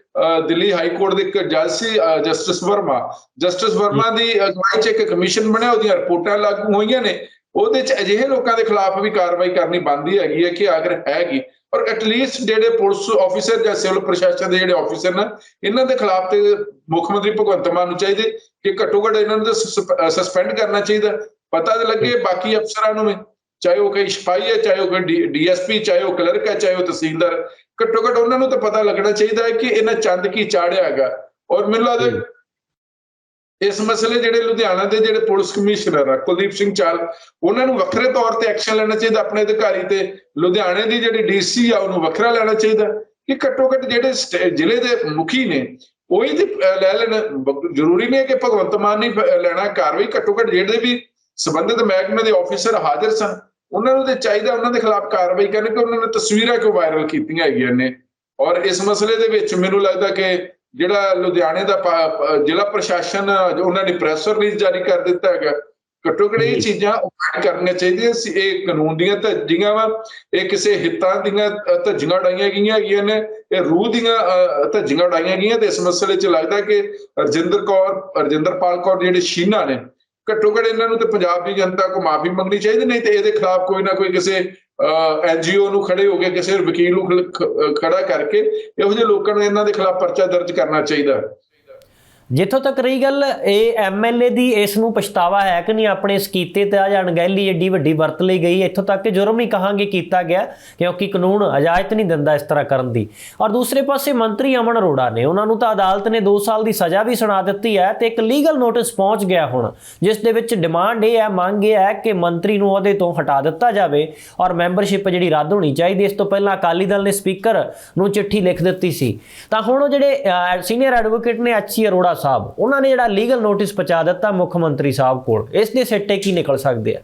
ਦਿੱਲੀ ਹਾਈ ਕੋਰਟ ਦੇ ਇੱਕ ਜੱਜ ਸੀ ਜਸਟਿਸ ਵਰਮਾ ਜਸਟਿਸ ਵਰਮਾ ਦੀ ਅਗਵਾਈ 'ਚ ਇੱਕ ਕਮਿਸ਼ਨ ਬਣਿਆ ਉਹਦੀਆਂ ਰਿਪੋਰਟਾਂ ਲਾਗੂ ਹੋਈਆਂ ਨੇ। ਉਹਦੇ 'ਚ ਅਜਿਹੇ ਲੋਕਾਂ ਦੇ ਖਿਲਾਫ ਵੀ ਕਾਰਵਾਈ ਕਰਨੀ ਬਣਦੀ ਹੈਗੀ ਹੈ ਕਿ ਅਗਰ ਹੈਗੀ ਔਰ ਐਟਲੀਸਟ ਜਿਹੜੇ ਪੁਲਿਸ ਆਫੀਸਰ ਜਾਂ ਸਿਵਲ ਪ੍ਰਸ਼ਾਸਨ ਦੇ ਜਿਹੜੇ ਆਫੀਸਰ ਨੇ ਇਹਨਾਂ ਦੇ ਖਿਲਾਫ ਤੇ ਮੁੱਖ ਮੰਤਰੀ ਭਗਵੰਤ ਮਾਨ ਨੂੰ ਚਾਹੀਦੇ ਕਿ ਘੱਟੋ ਘੱਟ ਇਹਨਾਂ ਨੂੰ ਸਸਪੈਂਡ ਕਰਨਾ ਚਾਹੀਦਾ। ਪਤਾ ਤਾਂ ਲੱਗੇ ਬਾਕੀ ਅਫਸਰਾਂ ਨੂੰ ਵੀ ਚਾਹੇ ਉਹ ਕੋਈ ਸਿਪਾਹੀ ਹੈ ਚਾਹੇ ਉਹ ਕੋਈ ਡੀਐਸਪੀ ਚਾਹੇ ਉਹ ਕਲਰਕ ਹੈ ਚਾਹੇ ਉਹ ਤਹਿਸੀਲਦਾਰ ਘੱਟੋ ਘੱਟ ਉਹਨਾਂ ਨੂੰ ਤਾਂ ਪਤਾ ਲੱਗਣਾ ਚਾਹੀਦਾ ਹੈ ਕਿ ਇਹਨਾਂ ਚੰਦ ਕੀ ਚਾੜਿਆ ਹੈਗਾ। ਔਰ ਮੈਨੂੰ ਲੱਗਦਾ ਇਸ ਮਸਲੇ ਜਿਹੜੇ ਲੁਧਿਆਣਾ ਦੇ ਜਿਹੜੇ ਪੁਲਿਸ ਕਮਿਸ਼ਨਰ ਆ, ਕੁਲਦੀਪ ਸਿੰਘ ਚਾਲ, ਉਹਨਾਂ ਨੂੰ ਵੱਖਰੇ ਤੌਰ ਤੇ ਐਕਸ਼ਨ ਲੈਣਾ ਚਾਹੀਦਾ ਆਪਣੇ ਅਧਿਕਾਰੀ ਤੇ। ਲੁਧਿਆਣੇ ਦੀ ਜਿਹੜੀ ਡੀਸੀ ਆ, ਉਹਨੂੰ ਵੱਖਰਾ ਲੈਣਾ ਚਾਹੀਦਾ ਕਿ ਘੱਟੋ ਘੱਟ ਜਿਹੜੇ ਜ਼ਿਲ੍ਹੇ ਦੇ ਮੁਖੀ ਨੇ, ਉਹੀ ਤੇ ਲੈ ਲੈਣ। ਜ਼ਰੂਰੀ ਨਹੀਂ ਕਿ ਭਗਵੰਤ ਮਾਨ ਨਹੀਂ ਲੈਣਾ ਕਾਰਵਾਈ। ਘੱਟੋ ਘੱਟ ਜਿਹੜੇ ਵੀ ਸੰਬੰਧਿਤ ਮਹਿਕਮੇ ਦੇ ਆਫੀਸਰ ਹਾਜ਼ਰ ਸਨ, ਉਹਨਾਂ ਨੂੰ ਤੇ ਚਾਹੀਦਾ, ਉਹਨਾਂ ਦੇ ਖਿਲਾਫ ਕਾਰਵਾਈ ਕਰਨ ਕਿ ਉਹਨਾਂ ਨੇ ਤਸਵੀਰਾਂ ਕਿਉਂ ਵਾਇਰਲ ਕੀਤੀਆਂ ਹੈਗੀਆਂ ਨੇ। ਔਰ ਇਸ ਮਸਲੇ ਦੇ ਵਿੱਚ ਮੈਨੂੰ ਲੱਗਦਾ ਕਿ ਜਿਹੜਾ ਲੁਧਿਆਣੇ ਦਾ ਜ਼ਿਲ੍ਹਾ ਪ੍ਰਸ਼ਾਸਨ ਉਹਨਾਂ ਨੇ ਪ੍ਰੈਸ ਰਿਲੀਜ਼ ਜਾਰੀ ਕਰ ਦਿੱਤਾ ਹੈਗਾ ਘੱਟੋ ਘੱਟ ਇਹ। ਚੀਜ਼ਾਂ ਉਪਾਅ ਕਰਨੀਆਂ ਚਾਹੀਦੀਆਂ ਸੀ ਇਹ ਕਾਨੂੰਨ ਦੀਆਂ ਧੱਜੀਆਂ ਵਾ ਇਹ ਕਿਸੇ ਹਿੱਤਾਂ ਦੀਆਂ ਧੱਜੀਆਂ ਉਡਾਈਆਂ ਗਈਆਂ ਹੈਗੀਆਂ ਨੇ ਇਹ ਰੂਹ ਦੀਆਂ ਧੱਜੀਆਂ ਉਡਾਈਆਂ ਗਈਆਂ ਤੇ ਇਸ ਮਸਲੇ 'ਚ ਲੱਗਦਾ ਕਿ ਰਜਿੰਦਰ ਕੌਰ ਰਜਿੰਦਰਪਾਲ ਕੌਰ ਜਿਹੜੇ ਸ਼ੀਨਾ ਨੇ ਘੱਟੋ ਘੱਟ ਇਹਨਾਂ ਨੂੰ ਤੇ ਪੰਜਾਬ ਦੀ ਜਨਤਾ ਕੋ ਮਾਫੀ ਮੰਗਣੀ ਚਾਹੀਦੀ ਨਹੀਂ ਤੇ ਇਹਦੇ ਖਿਲਾਫ ਕੋਈ ਨਾ ਕੋਈ ਕਿਸੇ ਐਨਜੀਓ ਨੂੰ ਖੜੇ ਹੋ ਕੇ ਕਿਸੇ ਵਕੀਲ ਨੂੰ ਖੜਾ ਕਰਕੇ ਇਹੋ ਜਿਹੇ ਲੋਕਾਂ ਨੂੰ ਇਹਨਾਂ ਦੇ ਖਿਲਾਫ ਪਰਚਾ ਦਰਜ ਕਰਨਾ ਚਾਹੀਦਾ। ਜਿੱਥੋਂ ਤੱਕ ਰਹੀ ਗੱਲ, ਇਹ ਐਮਐਲਏ ਦੀ ਇਸ ਨੂੰ ਪਛਤਾਵਾ ਹੈ ਕਿ ਨਹੀਂ? ਆਪਣੇ ਇਸ ਕੀਤੇ ਤੇ ਆ ਅਣਗਹਿਲੀ ਏਡੀ ਵੱਡੀ ਵਰਤ ਲਈ ਗਈ। ਇੱਥੋਂ ਤੱਕ ਕਿ ਜੁਰਮ ਹੀ ਕਹਾਂਗੇ ਕੀਤਾ ਗਿਆ, ਕਿਉਂਕਿ ਕਾਨੂੰਨ ਇਜਾਜ਼ਤ ਨਹੀਂ ਦਿੰਦਾ ਇਸ ਤਰ੍ਹਾਂ ਕਰਨ ਦੀ। ਔਰ ਦੂਸਰੇ ਪਾਸੇ ਮੰਤਰੀ ਅਮਨ ਅਰੋੜਾ ਨੇ, ਉਹਨਾਂ ਨੂੰ ਤਾਂ ਅਦਾਲਤ ਨੇ 2 ਸਾਲ ਦੀ ਸਜ਼ਾ ਵੀ ਸੁਣਾ ਦਿੱਤੀ ਹੈ ਤੇ ਇੱਕ ਲੀਗਲ ਨੋਟਿਸ ਪਹੁੰਚ ਗਿਆ ਹੁਣ, ਜਿਸ ਦੇ ਵਿੱਚ ਡਿਮਾਂਡ ਇਹ ਹੈ, ਮੰਗ ਇਹ ਹੈ ਕਿ ਮੰਤਰੀ ਨੂੰ ਅਹੁਦੇ ਤੋਂ ਹਟਾ ਦਿੱਤਾ ਜਾਵੇ ਔਰ ਮੈਂਬਰਸ਼ਿਪ ਜਿਹੜੀ ਰੱਦ ਹੋਣੀ ਚਾਹੀਦੀ। ਇਸ ਤੋਂ ਪਹਿਲਾਂ ਅਕਾਲੀ ਦਲ ਨੇ ਸਪੀਕਰ ਨੂੰ ਚਿੱਠੀ ਲਿਖ ਦਿੱਤੀ ਸੀ। ਤਾਂ ਹੁਣ ਉਹ ਜਿਹੜੇ ਸੀਨੀਅਰ ਐਡਵੋਕੇਟ ਨੇ ਐਚਸੀ ਅਰੋੜਾ ਸਾਹਿਬ, ਉਹਨਾਂ ਨੇ ਜਿਹੜਾ ਲੀਗਲ ਨੋਟਿਸ ਪਹੁੰਚਾ ਦਿੱਤਾ ਮੁੱਖ ਮੰਤਰੀ ਸਾਹਿਬ ਕੋਲ, ਇਸ ਦੇ ਸਿੱਟੇ ਕੀ ਨਿਕਲ ਸਕਦੇ ਆ?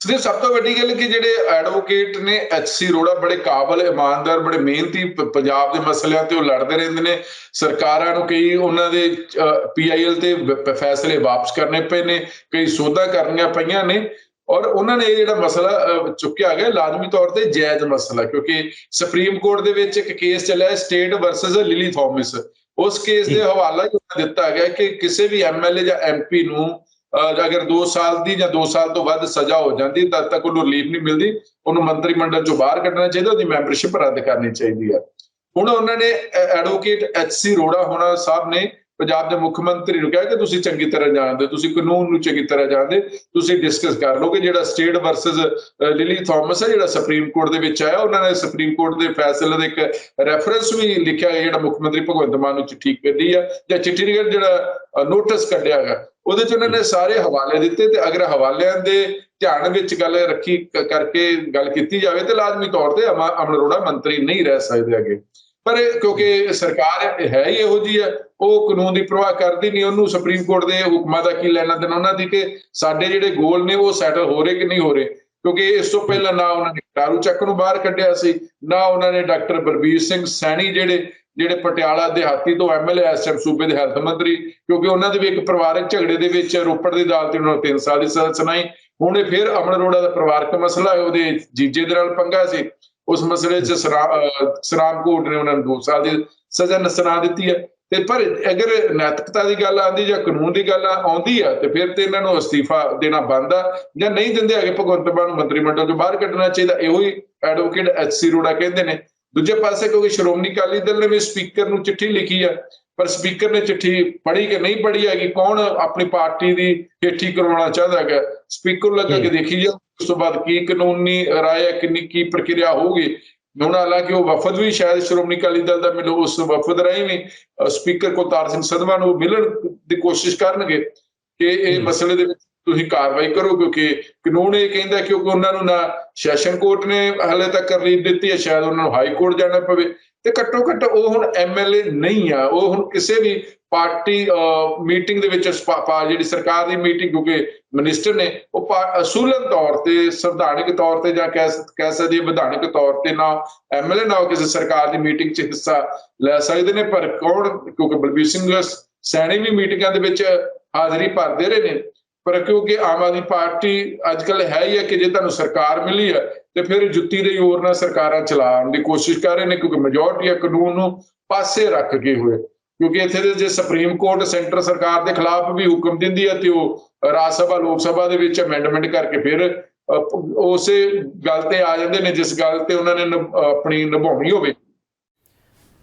ਸਰ, ਸਭ ਤੋਂ ਵੱਡੀ ਗੱਲ ਕਿ ਜਿਹੜੇ ਐਡਵੋਕੇਟ ਨੇ ਐਚਸੀ ਰੋੜਾ ਬੜੇ ਕਾਬਲ, ਇਮਾਨਦਾਰ, ਬੜੇ ਮਿਹਨਤੀ ਪੰਜਾਬ ਦੇ ਮਸਲਿਆਂ ਤੇ ਉਹ ਲੜਦੇ ਰਹਿੰਦੇ ਨੇ। ਸਰਕਾਰਾਂ ਨੂੰ ਕਈ ਉਹਨਾਂ ਦੇ ਪੀਆਈਐਲ ਤੇ ਫੈਸਲੇ ਵਾਪਸ ਕਰਨੇ ਪਏ ਨੇ, ਕਈ ਸੋਧਾਂ ਕਰਨੀਆਂ ਪਈਆਂ ਨੇ। ਔਰ ਉਹਨਾਂ ਨੇ ਇਹ ਜਿਹੜਾ ਮਸਲਾ ਚੁੱਕਿਆ ਗਿਆ ਲਾਜ਼ਮੀ ਤੌਰ ਤੇ ਜਾਇਜ਼ ਮਸਲਾ, ਕਿਉਂਕਿ ਸੁਪਰੀਮ ਕੋਰਟ ਦੇ ਵਿੱਚ ਇੱਕ ਕੇਸ ਚੱਲਿਆ ਸਟੇਟ ਵਰਸਸ ਲਿਲੀ ਥਾਮਸ ਉਸ ਕੇਸ ਦੇ ਹਵਾਲਾ ਦਿੱਤਾ ਗਿਆ ਕਿ ਕਿਸੇ ਵੀ ਐਮਐਲਏ ਜਾਂ ਐਮਪੀ ਨੂੰ ਅਗਰ 2 ਸਾਲ ਦੀ ਜਾਂ 2 ਸਾਲ ਤੋਂ ਵੱਧ ਸਜ਼ਾ ਹੋ ਜਾਂਦੀ ਤਦ ਤੱਕ ਉਹਨੂੰ ਰਿਲੀਫ ਨਹੀਂ ਮਿਲਦੀ। ਉਹਨੂੰ ਮੰਤਰੀ ਮੰਡਲ ਚੋਂ ਬਾਹਰ ਕੱਢਣਾ ਚਾਹੀਦਾ ਉਹਦੀ ਮੈਂਬਰਸ਼ਿਪ ਰੱਦ ਕਰਨੀ ਚਾਹੀਦੀ ਹੈ। ਹੁਣ ਉਹਨਾਂ ਨੇ ਐਡਵੋਕੇਟ ਐਚਸੀ ਰੋੜਾ ਹੋਣਾ ਸਾਹਿਬ ਨੇ ਪੰਜਾਬ ਦੇ ਮੁੱਖ ਮੰਤਰੀ ਨੂੰ ਕਿਹਾ ਕਿ ਤੁਸੀਂ ਚੰਗੀ ਤਰ੍ਹਾਂ ਜਾਣਦੇ, ਤੁਸੀਂ ਕਾਨੂੰਨ ਨੂੰ ਚੰਗੀ ਤਰ੍ਹਾਂ ਜਾਣਦੇ, ਤੁਸੀਂ ਡਿਸਕਸ ਕਰ ਲਓਗੇ ਜਿਹੜਾ ਸਟੇਟ ਵਰਸਸ ਲਿਲੀ ਥਾਮਸ ਹੈ, ਜਿਹੜਾ ਸੁਪਰੀਮ ਕੋਰਟ ਦੇ ਵਿੱਚ ਆਇਆ, ਉਹਨਾਂ ਨੇ ਸੁਪਰੀਮ ਕੋਰਟ ਦੇ ਫੈਸਲੇ ਦਾ ਇੱਕ ਰੈਫਰੈਂਸ ਵੀ ਲਿਖਿਆ ਹੈ, ਜਿਹੜਾ ਮੁੱਖ ਮੰਤਰੀ ਭਗਵੰਤ ਮਾਨ ਨੂੰ ਚਿੱਠੀ ਕੱਢੀ ਆ, ਜਾਂ ਚਿੱਠੀ ਨਹੀਂ ਜਿਹੜਾ ਨੋਟਿਸ ਕੱਢਿਆ ਹੈਗਾ, ਉਹਦੇ ਚ ਉਹਨਾਂ ਨੇ ਸਾਰੇ ਹਵਾਲੇ ਦਿੱਤੇ ਤੇ ਅਗਰ ਹਵਾਲਿਆਂ ਦੇ ਧਿਆਨ ਵਿੱਚ ਗੱਲ ਰੱਖੀ ਕਰਕੇ ਗੱਲ ਕੀਤੀ ਜਾਵੇ ਤੇ ਲਾਜ਼ਮੀ ਤੌਰ ਤੇ ਅਮਾ- ਅਮਨ ਅਰੋੜਾ ਮੰਤਰੀ ਨਹੀਂ ਰਹਿ ਸਕਦੇ ਅੱਗੇ ਪਰ ਕਿਉਂਕਿ ਸਰਕਾਰ ਹੈ ਹੀ ਇਹੋ ਜੀ ਹੈ, ਉਹ ਕਾਨੂੰਨ ਦੀ ਪ੍ਰਵਾਹ ਕਰਦੀ ਨਹੀਂ, ਉਹਨੂੰ ਸੁਪਰੀਮ ਕੋਰਟ ਦੇ ਹੁਕਮਾਂ ਦਾ ਕੀ ਲੈਣਾ ਦੇਣਾ ਉਹਨਾਂ ਦੀ, ਕਿ ਸਾਡੇ ਜਿਹੜੇ ਗੋਲ ਨੇ ਉਹ ਸੈਟਲ ਹੋ ਰਹੇ ਕਿ ਨਹੀਂ ਹੋ ਰਹੇ? ਕਿਉਂਕਿ ਇਸ ਤੋਂ ਪਹਿਲਾਂ ਨਾ ਉਹਨਾਂ ਨੇ ਟਾਰੂ ਚੱਕ ਨੂੰ ਬਾਹਰ ਕੱਢਿਆ ਸੀ, ਨਾ ਉਹਨਾਂ ਨੇ ਡਾਕਟਰ ਬਲਬੀਰ ਸਿੰਘ ਸੈਣੀ ਜਿਹੜੇ ਜਿਹੜੇ ਪਟਿਆਲਾ ਦਿਹਾਤੀ ਤੋਂ ਐਮਐਲਏ ਐਸ ਐਮ ਸੂਬੇ ਦੇ ਹੈਲਥ ਮੰਤਰੀ, ਕਿਉਂਕਿ ਉਹਨਾਂ ਦੇ ਵੀ ਇੱਕ ਪਰਿਵਾਰਕ ਝਗੜੇ ਦੇ ਵਿੱਚ ਰੋਪੜ ਦੀ ਅਦਾਲਤ ਨੇ ਉਹਨਾਂ ਨੂੰ 3 ਸਾਲ ਦੀ ਸਜ਼ਾ ਸੁਣਾਈ, ਹੁਣ ਇਹ ਫਿਰ ਅਮਨ ਅਰੋੜਾ ਦਾ ਪਰਿਵਾਰਕ ਮਸਲਾ ਹੈ, ਉਹਦੇ ਜੀਜੇ ਦੇ ਨਾਲ ਪੰਗਾ ਸੀ। ਉਸ ਮਸਲੇ 'ਚ ਸਰਾ- ਅਹ ਸਰਾਮ ਕੋਰਟ ਨੇ ਉਹਨਾਂ ਨੂੰ 2 ਸਾਲ ਦੀ ਸਜ਼ਾ ਨ ਸੁਣਾ ਦਿੱਤੀ ਹੈ। ਤੇ ਪਰ ਅਗਰ ਨੈਤਿਕਤਾ ਦੀ ਗੱਲ ਆਉਂਦੀ ਜਾਂ ਕਾਨੂੰਨ ਦੀ ਗੱਲ ਆਉਂਦੀ ਆ ਤੇ ਫਿਰ ਤੇ ਇਹਨਾਂ ਨੂੰ ਅਸਤੀਫਾ ਦੇਣਾ ਬਣਦਾ ਜਾਂ ਨਹੀਂ ਦਿੰਦੇ ਹੈਗੇ ਭਗਵੰਤ ਮਾਨ ਨੂੰ ਮੰਤਰੀ ਮੰਡਲ ਤੋਂ ਬਾਹਰ ਕੱਢਣਾ ਚਾਹੀਦਾ ਇਹੋ ਹੀ ਐਡਵੋਕੇਟ ਐਚਸੀ ਰੋੜਾ ਕਹਿੰਦੇ ਨੇ। ਦੂਜੇ ਪਾਸੇ ਕਿਉਂਕਿ ਸ਼੍ਰੋਮਣੀ ਅਕਾਲੀ ਦਲ ਨੇ ਵੀ ਸਪੀਕਰ ਨੂੰ ਚਿੱਠੀ ਲਿਖੀ ਆ ਪਰ ਸਪੀਕਰ ਨੇ ਚਿੱਠੀ ਪੜ੍ਹੀ ਕਿ ਨਹੀਂ ਪੜ੍ਹੀ ਹੈਗੀ ਕੌਣ ਆਪਣੀ ਪਾਰਟੀ ਦੀ ਹੇਠੀ ਕਰਵਾਉਣਾ ਚਾਹੁੰਦਾ ਹੈਗਾ? ਸਪੀਕਰ ਨੂੰ ਲੱਗਾ ਕਿ ਦੇਖੀ ਜਾ ਉਸ ਤੋਂ ਬਾਅਦ ਕੀ ਕਾਨੂੰਨੀ ਰਾਏ ਕਿੰਨੀ ਕੀ ਪ੍ਰਕਿਰਿਆ ਹੋਊਗੀ ਹੁਣ ਹਾਲਾਂਕਿ ਉਹ ਵਫਦ ਵੀ ਸ਼ਾਇਦ ਸ਼੍ਰੋਮਣੀ ਅਕਾਲੀ ਦਲ ਦਾ ਮਿਲੋ ਉਸ ਵਫਦ ਰਾਹੀਂ ਵੀ ਸਪੀਕਰ ਕੁਲਤਾਰ ਸਿੰਘ ਸੰਧਵਾ ਨੂੰ ਮਿਲਣ ਦੀ ਕੋਸ਼ਿਸ਼ ਕਰਨਗੇ ਕਿ ਇਹ। ਮਸਲੇ ਦੇ ਵਿੱਚ ਤੁਸੀਂ ਕਾਰਵਾਈ ਕਰੋ ਕਿਉਂਕਿ ਕਾਨੂੰਨ ਇਹ ਕਹਿੰਦਾ ਕਿਉਂਕਿ ਉਹਨਾਂ ਨੂੰ ਨਾ ਸੈਸ਼ਨ ਕੋਰਟ ਨੇ ਹਲੇ ਤੱਕ ਰਿਲੀਫ ਦਿੱਤੀ ਹੈ ਸ਼ਾਇਦ ਉਹਨਾਂ ਨੂੰ ਹਾਈ ਕੋਰਟ ਜਾਣਾ ਪਵੇ ਤੇ ਘੱਟੋ ਘੱਟ ਉਹ ਹੁਣ ਐਮਐਲਏ ਨਹੀਂ ਆ ਉਹ ਹੁਣ ਕਿਸੇ ਵੀ ਪਾਰਟੀ ਮੀਟਿੰਗ ਦੇ ਵਿੱਚ ਜਿਹੜੀ ਸਰਕਾਰ ਦੀ ਮੀਟਿੰਗ ਕਿਉਂਕਿ ਮਨਿਸਟਰ ਨੇ, ਉਹ ਪਾ- ਅਸੂਲਨ ਤੌਰ ਤੇ, ਸੰਵਿਧਾਨਿਕ ਤੌਰ ਤੇ ਜਾਂ ਕਹਿ ਕਹਿ ਸਕਦੇ ਹਾਂ ਵਿਧਾਨਿਕ ਤੌਰ ਤੇ ਨਾ ਐਮਐਲਏ ਨਾ ਉਹ ਕਿਸੇ ਸਰਕਾਰ ਦੀ ਮੀਟਿੰਗ 'ਚ ਹਿੱਸਾ ਲੈ ਸਕਦੇ ਨੇ, ਪਰ ਕੌਣ? ਕਿਉਂਕਿ ਬਲਬੀਰ ਸਿੰਘ ਸੈਣੀ ਵੀ ਮੀਟਿੰਗਾਂ ਦੇ ਵਿੱਚ ਹਾਜ਼ਰੀ ਭਰਦੇ ਰਹੇ ਨੇ। ਪਰ ਕਿਉਂਕਿ ਆਮ ਆਦਮੀ ਪਾਰਟੀ ਅੱਜ ਕੱਲ ਹੈ ਹੀ ਹੈ ਕਿ ਜੇ ਤੁਹਾਨੂੰ ਸਰਕਾਰ ਮਿਲੀ ਹੈ, ਤੇ ਫਿਰ ਜੁੱਤੀ ਦੇ ਜ਼ੋਰ ਨਾਲ ਸਰਕਾਰਾਂ ਚਲਾਉਣ ਦੀ ਕੋਸ਼ਿਸ਼ ਕਰ ਰਹੇ ਨੇ, ਕਿਉਂਕਿ ਮੈਜੋਰਟੀ ਆ ਕਾਨੂੰਨ ਨੂੰ ਪਾਸੇ ਰੱਖ ਕੇ ਹੋਏ। ਕਿਉਂਕਿ ਇੱਥੇ ਦੇ ਜੇ ਸੁਪਰੀਮ ਕੋਰਟ ਸੈਂਟਰ ਸਰਕਾਰ ਦੇ ਖਿਲਾਫ ਵੀ ਹੁਕਮ ਦਿੰਦੀ ਹੈ ਤੇ ਉਹ ਰਾਜ ਸਭਾ, ਲੋਕ ਸਭਾ ਦੇ ਵਿੱਚ ਅਮੈਂਡਮੈਂਟ ਕਰਕੇ ਫਿਰ ਉਸੇ ਗੱਲ ਤੇ ਆ ਜਾਂਦੇ ਨੇ, ਜਿਸ ਗੱਲ ਤੇ ਉਹਨਾਂ ਨੇ ਨਿਭ- ਆਪਣੀ ਨਿਭਾਉਣੀ ਹੋਵੇ।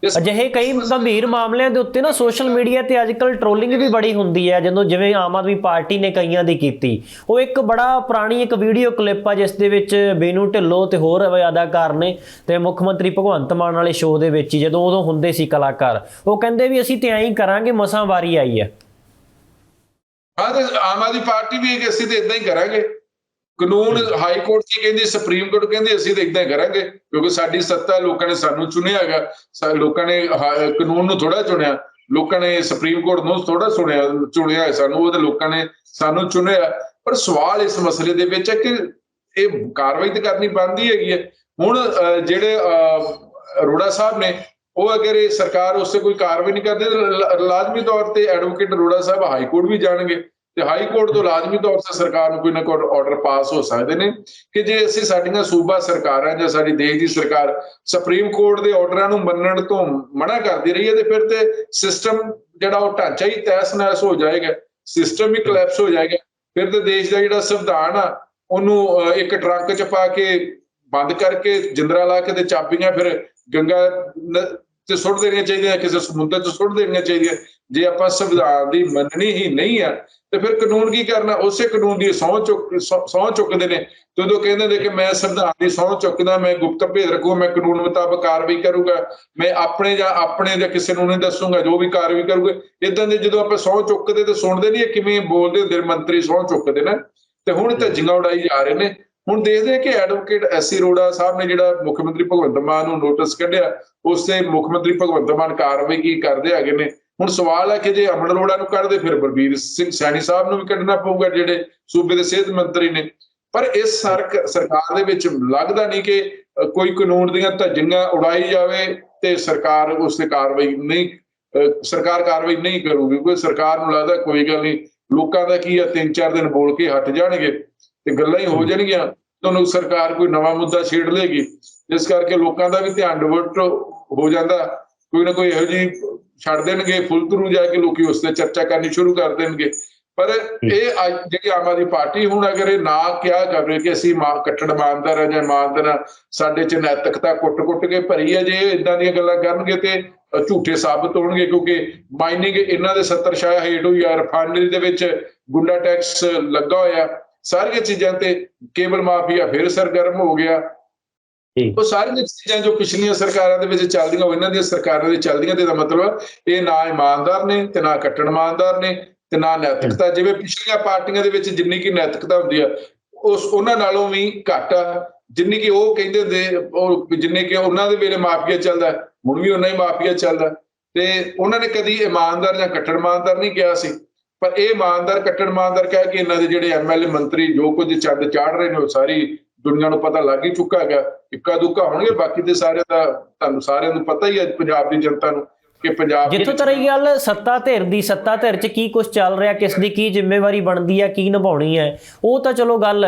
ਅਜਿਹੇ ਕਈ ਗੰਭੀਰ ਮਾਮਲਿਆਂ ਦੇ ਉੱਤੇ ਨਾ ਸੋਸ਼ਲ ਮੀਡੀਆ ਤੇ ਅੱਜਕੱਲ ਟ੍ਰੋਲਿੰਗ ਵੀ ਬੜੀ ਹੁੰਦੀ ਹੈ ਜਦੋਂ ਜਿਵੇਂ ਆਮ ਆਦਮੀ ਪਾਰਟੀ ਨੇ ਕਈਆਂ ਦੀ ਕੀਤੀ। ਉਹ ਇੱਕ ਬੜਾ ਪੁਰਾਣੀ ਇੱਕ ਵੀਡੀਓ ਕਲਿੱਪ ਆ ਜਿਸ ਦੇ ਵਿੱਚ ਬੇਨੂ ਢਿੱਲੋਂ ਤੇ ਹੋਰ ਅਦਾਕਾਰ ਨੇ ਤੇ ਮੁੱਖ ਮੰਤਰੀ ਭਗਵੰਤ ਮਾਨ ਵਾਲੇ ਸ਼ੋਅ ਦੇ ਵਿੱਚ ਜਦੋਂ ਉਦੋਂ ਹੁੰਦੇ ਸੀ ਕਲਾਕਾਰ। ਉਹ ਕਹਿੰਦੇ ਵੀ ਅਸੀਂ ਤੇ ਐਂ ਕਰਾਂਗੇ ਮਸਾਂ ਵਾਰੀ ਆਈ ਹੈ। ਹਾਂ ਤੇ ਆਮ ਆਦਮੀ ਪਾਰਟੀ ਵੀ ਅਸੀਂ ਤੇ ਇਦਾਂ ਹੀ ਕਰਾਂਗੇ। ਕਾਨੂੰਨ ਹਾਈ ਕੋਰਟ ਕੀ ਕਹਿੰਦੀ, ਸੁਪਰੀਮ ਕੋਰਟ ਕਹਿੰਦੀ, ਅਸੀਂ ਤਾਂ ਇਦਾਂ ਹੀ ਕਰਾਂਗੇ, ਕਿਉਂਕਿ ਸਾਡੀ ਸੱਤਾ ਲੋਕਾਂ ਨੇ ਸਾਨੂੰ ਚੁਣਿਆ ਹੈਗਾ। ਸਾ- ਲੋਕਾਂ ਨੇ ਹਾ- ਕਾਨੂੰਨ ਨੂੰ ਥੋੜਾ ਚੁਣਿਆ। ਲੋਕਾਂ ਨੇ ਸੁਪਰੀਮ ਕੋਰਟ ਨੂੰ ਥੋੜਾ ਸੁਣਿਆ, ਚੁਣਿਆ ਹੈ ਸਾਨੂੰ, ਉਹਦੇ ਲੋਕਾਂ ਨੇ ਸਾਨੂੰ ਚੁਣਿਆ। ਪਰ ਸਵਾਲ ਇਸ ਮਸਲੇ ਦੇ ਵਿੱਚ ਹੈ ਕਿ ਇਹ ਕਾਰਵਾਈ ਤਾਂ ਕਰਨੀ ਬਣਦੀ ਹੈਗੀ ਹੈ। ਹੁਣ ਜਿਹੜੇ ਅਰੋੜਾ ਸਾਹਿਬ ਨੇ, ਉਹ ਅਗਰ ਇਹ ਸਰਕਾਰ ਉਸ ਤੇ ਕੋਈ ਕਾਰਵਾਈ ਨਹੀਂ ਕਰਦੇ ਲਾਜ਼ਮੀ ਤੌਰ ਤੇ ਐਡਵੋਕੇਟ ਅਰੋੜਾ ਸਾਹਿਬ ਹਾਈ ਕੋਰਟ ਵੀ ਜਾਣਗੇ। ਤੇ ਹਾਈ ਕੋਰਟ ਤੋਂ ਲਾਜ਼ਮੀ ਤੌਰ ਤੇ ਸਰਕਾਰ ਨੂੰ ਕੋਈ ਨਾ ਕੋਈ ਆਰਡਰ ਪਾਸ ਹੋ ਸਕਦੇ ਨੇ ਕਿ ਜੇ ਅਸੀਂ ਸਾਡੀਆਂ ਸੂਬਾ ਸਰਕਾਰਾਂ ਜਾਂ ਸਾਡੀ ਦੇਸ਼ ਦੀ ਸਰਕਾਰ ਸੁਪਰੀਮ ਕੋਰਟ ਦੇ ਆਰਡਰਾਂ ਨੂੰ ਮੰਨਣ ਤੋਂ ਮਨਾ ਕਰਦੀ ਰਹੀ ਹੈ ਤੇ ਫਿਰ ਤੇ ਸਿਸਟਮ ਜਿਹੜਾ ਉਹ ਢਾਂਚਾ ਹੀ ਤੈਸ-ਨੈਸ ਹੋ ਜਾਏਗਾ ਸਿਸਟਮ ਹੀ ਕਲੈਪਸ ਹੋ ਜਾਏਗਾ ਫਿਰ ਤੇ ਦੇਸ਼ ਦਾ ਜਿਹੜਾ ਸੰਵਿਧਾਨ ਆ ਉਹਨੂੰ ਅਹ, ਇੱਕ ਟਰੰਕ 'ਚ ਪਾ ਕੇ ਬੰਦ ਕਰਕੇ ਜਿੰਦਰਾ ਲਾ ਕੇ ਤੇ ਚਾਬੀਆਂ ਫਿਰ ਗੰਗਾ ਤੇ ਸੁੱਟ ਦੇਣੀਆਂ ਚਾਹੀਦੀਆਂ ਕਿਸੇ ਸਮੁੰਦਰ 'ਚ ਸੁੱਟ ਦੇਣੀਆਂ ਚਾਹੀਦੀਆਂ। ਜੇ ਆਪਾਂ ਸੰਵਿਧਾਨ ਦੀ ਮੰਨਣੀ ਹੀ ਨਹੀਂ ਆ ਤੇ ਫਿਰ ਕਾਨੂੰਨ ਕੀ ਕਰਨਾ? ਉਸੇ ਕਾਨੂੰਨ ਦੀ ਸਹੁੰ ਚੁੱਕ, ਸਹੁੰ ਚੁੱਕਦੇ ਨੇ। ਤੇ ਉਦੋਂ ਕਹਿੰਦੇ ਨੇ ਕਿ ਮੈਂ ਸੰਵਿਧਾਨ ਦੀ ਸਹੁੰ ਚੁੱਕਦਾ, ਮੈਂ ਗੁਪਤ ਭੇਦ ਰੱਖੂ, ਮੈਂ ਕਾਨੂੰਨ ਮੁਤਾਬਕ ਕਾਰਵਾਈ ਕਰੂੰਗਾ, ਮੈਂ ਆਪਣੇ ਜਾਂ ਆਪਣੇ ਜਾਂ ਕਿਸੇ ਨੂੰ ਨਹੀਂ ਦੱਸੂਗਾ, ਜੋ ਵੀ ਕਾਰਵਾਈ ਕਰੂਗਾ। ਇਦਾਂ ਦੇ ਜਦੋਂ ਆਪਾਂ ਸਹੁੰ ਚੁੱਕਦੇ ਤੇ ਸੁਣਦੇ ਨਹੀਂ ਕਿਵੇਂ ਬੋਲਦੇ ਹੁੰਦੇ ਮੰਤਰੀ ਸਹੁੰ ਚੁੱਕਦੇ ਨੇ। ਤੇ ਹੁਣ ਧੱਜੀਆਂ ਉਡਾਈ ਜਾ ਰਹੇ ਨੇ। ਹੁਣ ਦੇਖਦੇ ਕਿ ਐਡਵੋਕੇਟ ਐਸਸੀ ਰੋੜਾ ਸਾਹਿਬ ਨੇ ਜਿਹੜਾ ਮੁੱਖ ਮੰਤਰੀ ਭਗਵੰਤ ਮਾਨ ਨੂੰ ਨੋਟਿਸ ਕੱਢਿਆ ਉਸ ਤੇ ਮੁੱਖ ਮੰਤਰੀ ਭਗਵੰਤ ਮਾਨ ਕਾਰਵਾਈ ਕੀ ਕਰਦੇ ਹੈਗੇ ਨੇ। ਹੁਣ ਸਵਾਲ ਹੈ ਕਿ ਜੇ ਅਮਨ ਅਰੋੜਾ ਨੂੰ ਕੱਢਦੇ ਫਿਰ ਬਲਬੀਰ ਸਿੰਘ ਸੈਣੀ ਸਾਹਿਬ ਨੂੰ ਵੀ ਕੱਢਣਾ ਪਊਗਾ ਜਿਹੜੇ ਸੂਬੇ ਦੇ ਸਿਹਤ ਮੰਤਰੀ ਨੇ। ਪਰ ਇਸ ਸਰਕ- ਸਰਕਾਰ ਦੇ ਵਿੱਚ ਲੱਗਦਾ ਨਹੀਂ ਕਿ ਕੋਈ ਕਾਨੂੰਨ ਦੀਆਂ ਧੱਜੀਆਂ ਉਡਾਈ ਜਾਵੇ ਤੇ ਸਰਕਾਰ ਉਸ ਤੇ ਕਾਰਵਾਈ ਨਹੀਂ ਸਰਕਾਰ ਕਾਰਵਾਈ ਨਹੀਂ ਕਰੂਗੀ ਕੋਈ ਸਰਕਾਰ ਨੂੰ ਲੱਗਦਾ ਕੋਈ ਗੱਲ ਨਹੀਂ ਲੋਕਾਂ ਦਾ ਕੀ ਆ ਤਿੰਨ ਚਾਰ ਦਿਨ ਬੋਲ ਕੇ ਹਟ ਜਾਣਗੇ ਤੇ ਗੱਲਾਂ ਹੀ ਹੋ ਜਾਣਗੀਆਂ ਤੁਹਾਨੂੰ ਸਰਕਾਰ ਕੋਈ ਨਵਾਂ ਮੁੱਦਾ ਛੇੜ ਲੇਗੀ। ਇਸ ਕਰਕੇ ਲੋਕਾਂ ਦਾ ਵੀ ਧਿਆਨ ਡਿਵਰਟ ਹੋ ਜਾਂਦਾ ਕੋਈ ਨਾ ਕੋਈ ਇਹੋ ਜਿਹੀ ਛੱਡ ਦੇਣਗੇ ਫੁੱਲ ਥਰੂ ਜਾ ਕੇ ਲੋਕੀ ਉਸ ਤੇ ਚਰਚਾ ਕਰਨੀ ਸ਼ੁਰੂ ਕਰ ਦੇਣਗੇ। ਪਰ ਇਹ ਜਿਹੜੀ ਆਮ ਆਦਮੀ ਪਾਰਟੀ ਹੁਣ ਅਗਰ ਇਹ ਨਾ ਕਿਹਾ ਜਾਵੇ ਕਿ ਅਸੀਂ ਮਾਂ ਕੱਟੜ ਇਮਾਨਦਾਰ ਆ ਜਾਂ ਇਮਾਨਦਾਰ ਸਾਡੇ ਚ ਨੈਤਿਕਤਾ ਕੁੱਟ-ਕੁੱਟ ਕੇ ਭਰੀ ਹੈ ਜੇ ਇਦਾਂ ਦੀਆਂ ਗੱਲਾਂ ਕਰਨਗੇ ਤੇ ਝੂਠੇ ਸਾਬਤ ਹੋਣਗੇ ਕਿਉਂਕਿ ਮਾਈਨਿੰਗ ਇਹਨਾਂ ਦੇ 70 ਸ਼ਾਇਆ ਹੇਠ ਹੋਈ ਆ ਰਿਫਾਈਨਰੀ ਦੇ ਵਿੱਚ ਗੁੰਡਾ ਟੈਕਸ ਲੱਗਾ ਹੋਇਆ ਸਾਰੀਆਂ ਚੀਜ਼ਾਂ ਤੇ ਕੇਬਲ ਮਾਫੀਆ ਫਿਰ ਸਰਗਰਮ ਹੋ ਗਿਆ। ਉਹ ਸਾਰੀਆਂ ਚੀਜ਼ਾਂ ਜੋ ਪਿਛਲੀਆਂ ਸਰਕਾਰਾਂ ਦੇ ਵਿੱਚ ਚੱਲਦੀਆਂ ਉਹ ਇਹਨਾਂ ਦੀਆਂ ਸਰਕਾਰਾਂ ਦੇ ਚੱਲਦੀਆਂ ਤੇ ਦਾ ਮਤਲਬ ਇਹ ਨਾ ਇਮਾਨਦਾਰ ਨੇ ਤੇ ਨਾ ਕੱਟਣ ਇਮਾਨਦਾਰ ਨੇ ਤੇ ਨਾ ਨੈਤਿਕਤਾ। ਜਿਵੇਂ ਪਿਛਲੀਆਂ ਪਾਰਟੀਆਂ ਦੇ ਵਿੱਚ ਜਿੰਨੀ ਕੀ ਨੈਤਿਕਤਾ ਹੁੰਦੀ ਆ ਉਸ ਉਹਨਾਂ ਨਾਲੋਂ ਵੀ ਘੱਟ ਆ। ਜਿੰਨੀ ਕਿ ਉਹ ਕਹਿੰਦੇ ਹੁੰਦੇ ਉਹ ਜਿੰਨੇ ਕਿ ਉਹਨਾਂ ਦੇ ਵੇਲੇ ਮਾਫੀਆ ਚੱਲਦਾ ਹੁਣ ਵੀ ਉਹਨਾਂ ਹੀ ਮਾਫੀਆ ਚੱਲਦਾ। ਤੇ ਉਹਨਾਂ ਨੇ ਕਦੀ ਇਮਾਨਦਾਰ ਜਾਂ ਕੱਟੜ ਇਮਾਨਦਾਰ ਨਹੀਂ ਕਿਹਾ ਸੀ। ਪਰ ਇਹ ਇਮਾਨਦਾਰ ਕੱਟੜ ਇਮਾਨਦਾਰ ਕਹਿ ਕੇ ਇਹਨਾਂ ਦੇ ਜਿਹੜੇ ਐਮਐਲਏ ਮੰਤਰੀ ਜੋ ਕੁਝ ਚੰਦ ਚਾੜ ਰਹੇ ਨੇ ਉਹ ਸਾਰੀ ਦੁਨੀਆ ਨੂੰ ਪਤਾ ਲੱਗ ਹੀ ਚੁੱਕਾ ਹੈਗਾ, ਇੱਕਾ ਦੁੱਕਾ ਹੋਣਗੇ, ਬਾਕੀ ਤੇ ਸਾਰਿਆਂ ਦਾ ਤੁਹਾਨੂੰ ਸਾਰਿਆਂ ਨੂੰ ਪਤਾ ਹੀ ਹੈ, ਪੰਜਾਬ ਦੀ ਜਨਤਾ ਨੂੰ। ਕਿ ਪੰਜਾਬ ਜਿੱਥੋਂ ਵਿੱਚ- ਤੱਕ ਗੱਲ ਸੱਤਾ ਧਿਰ ਦੀ, ਸੱਤਾ ਧਿਰ 'ਚ ਕੀ ਕੁਝ ਚੱਲ ਰਿਹਾ, ਕਿਸ ਦੀ ਕੀ ਜ਼ਿੰਮੇਵਾਰੀ ਬਣਦੀ ਹੈ, ਕੀ ਨਿਭਾਉਣੀ ਹੈ, ਉਹ ਤਾਂ ਚਲੋ ਗੱਲ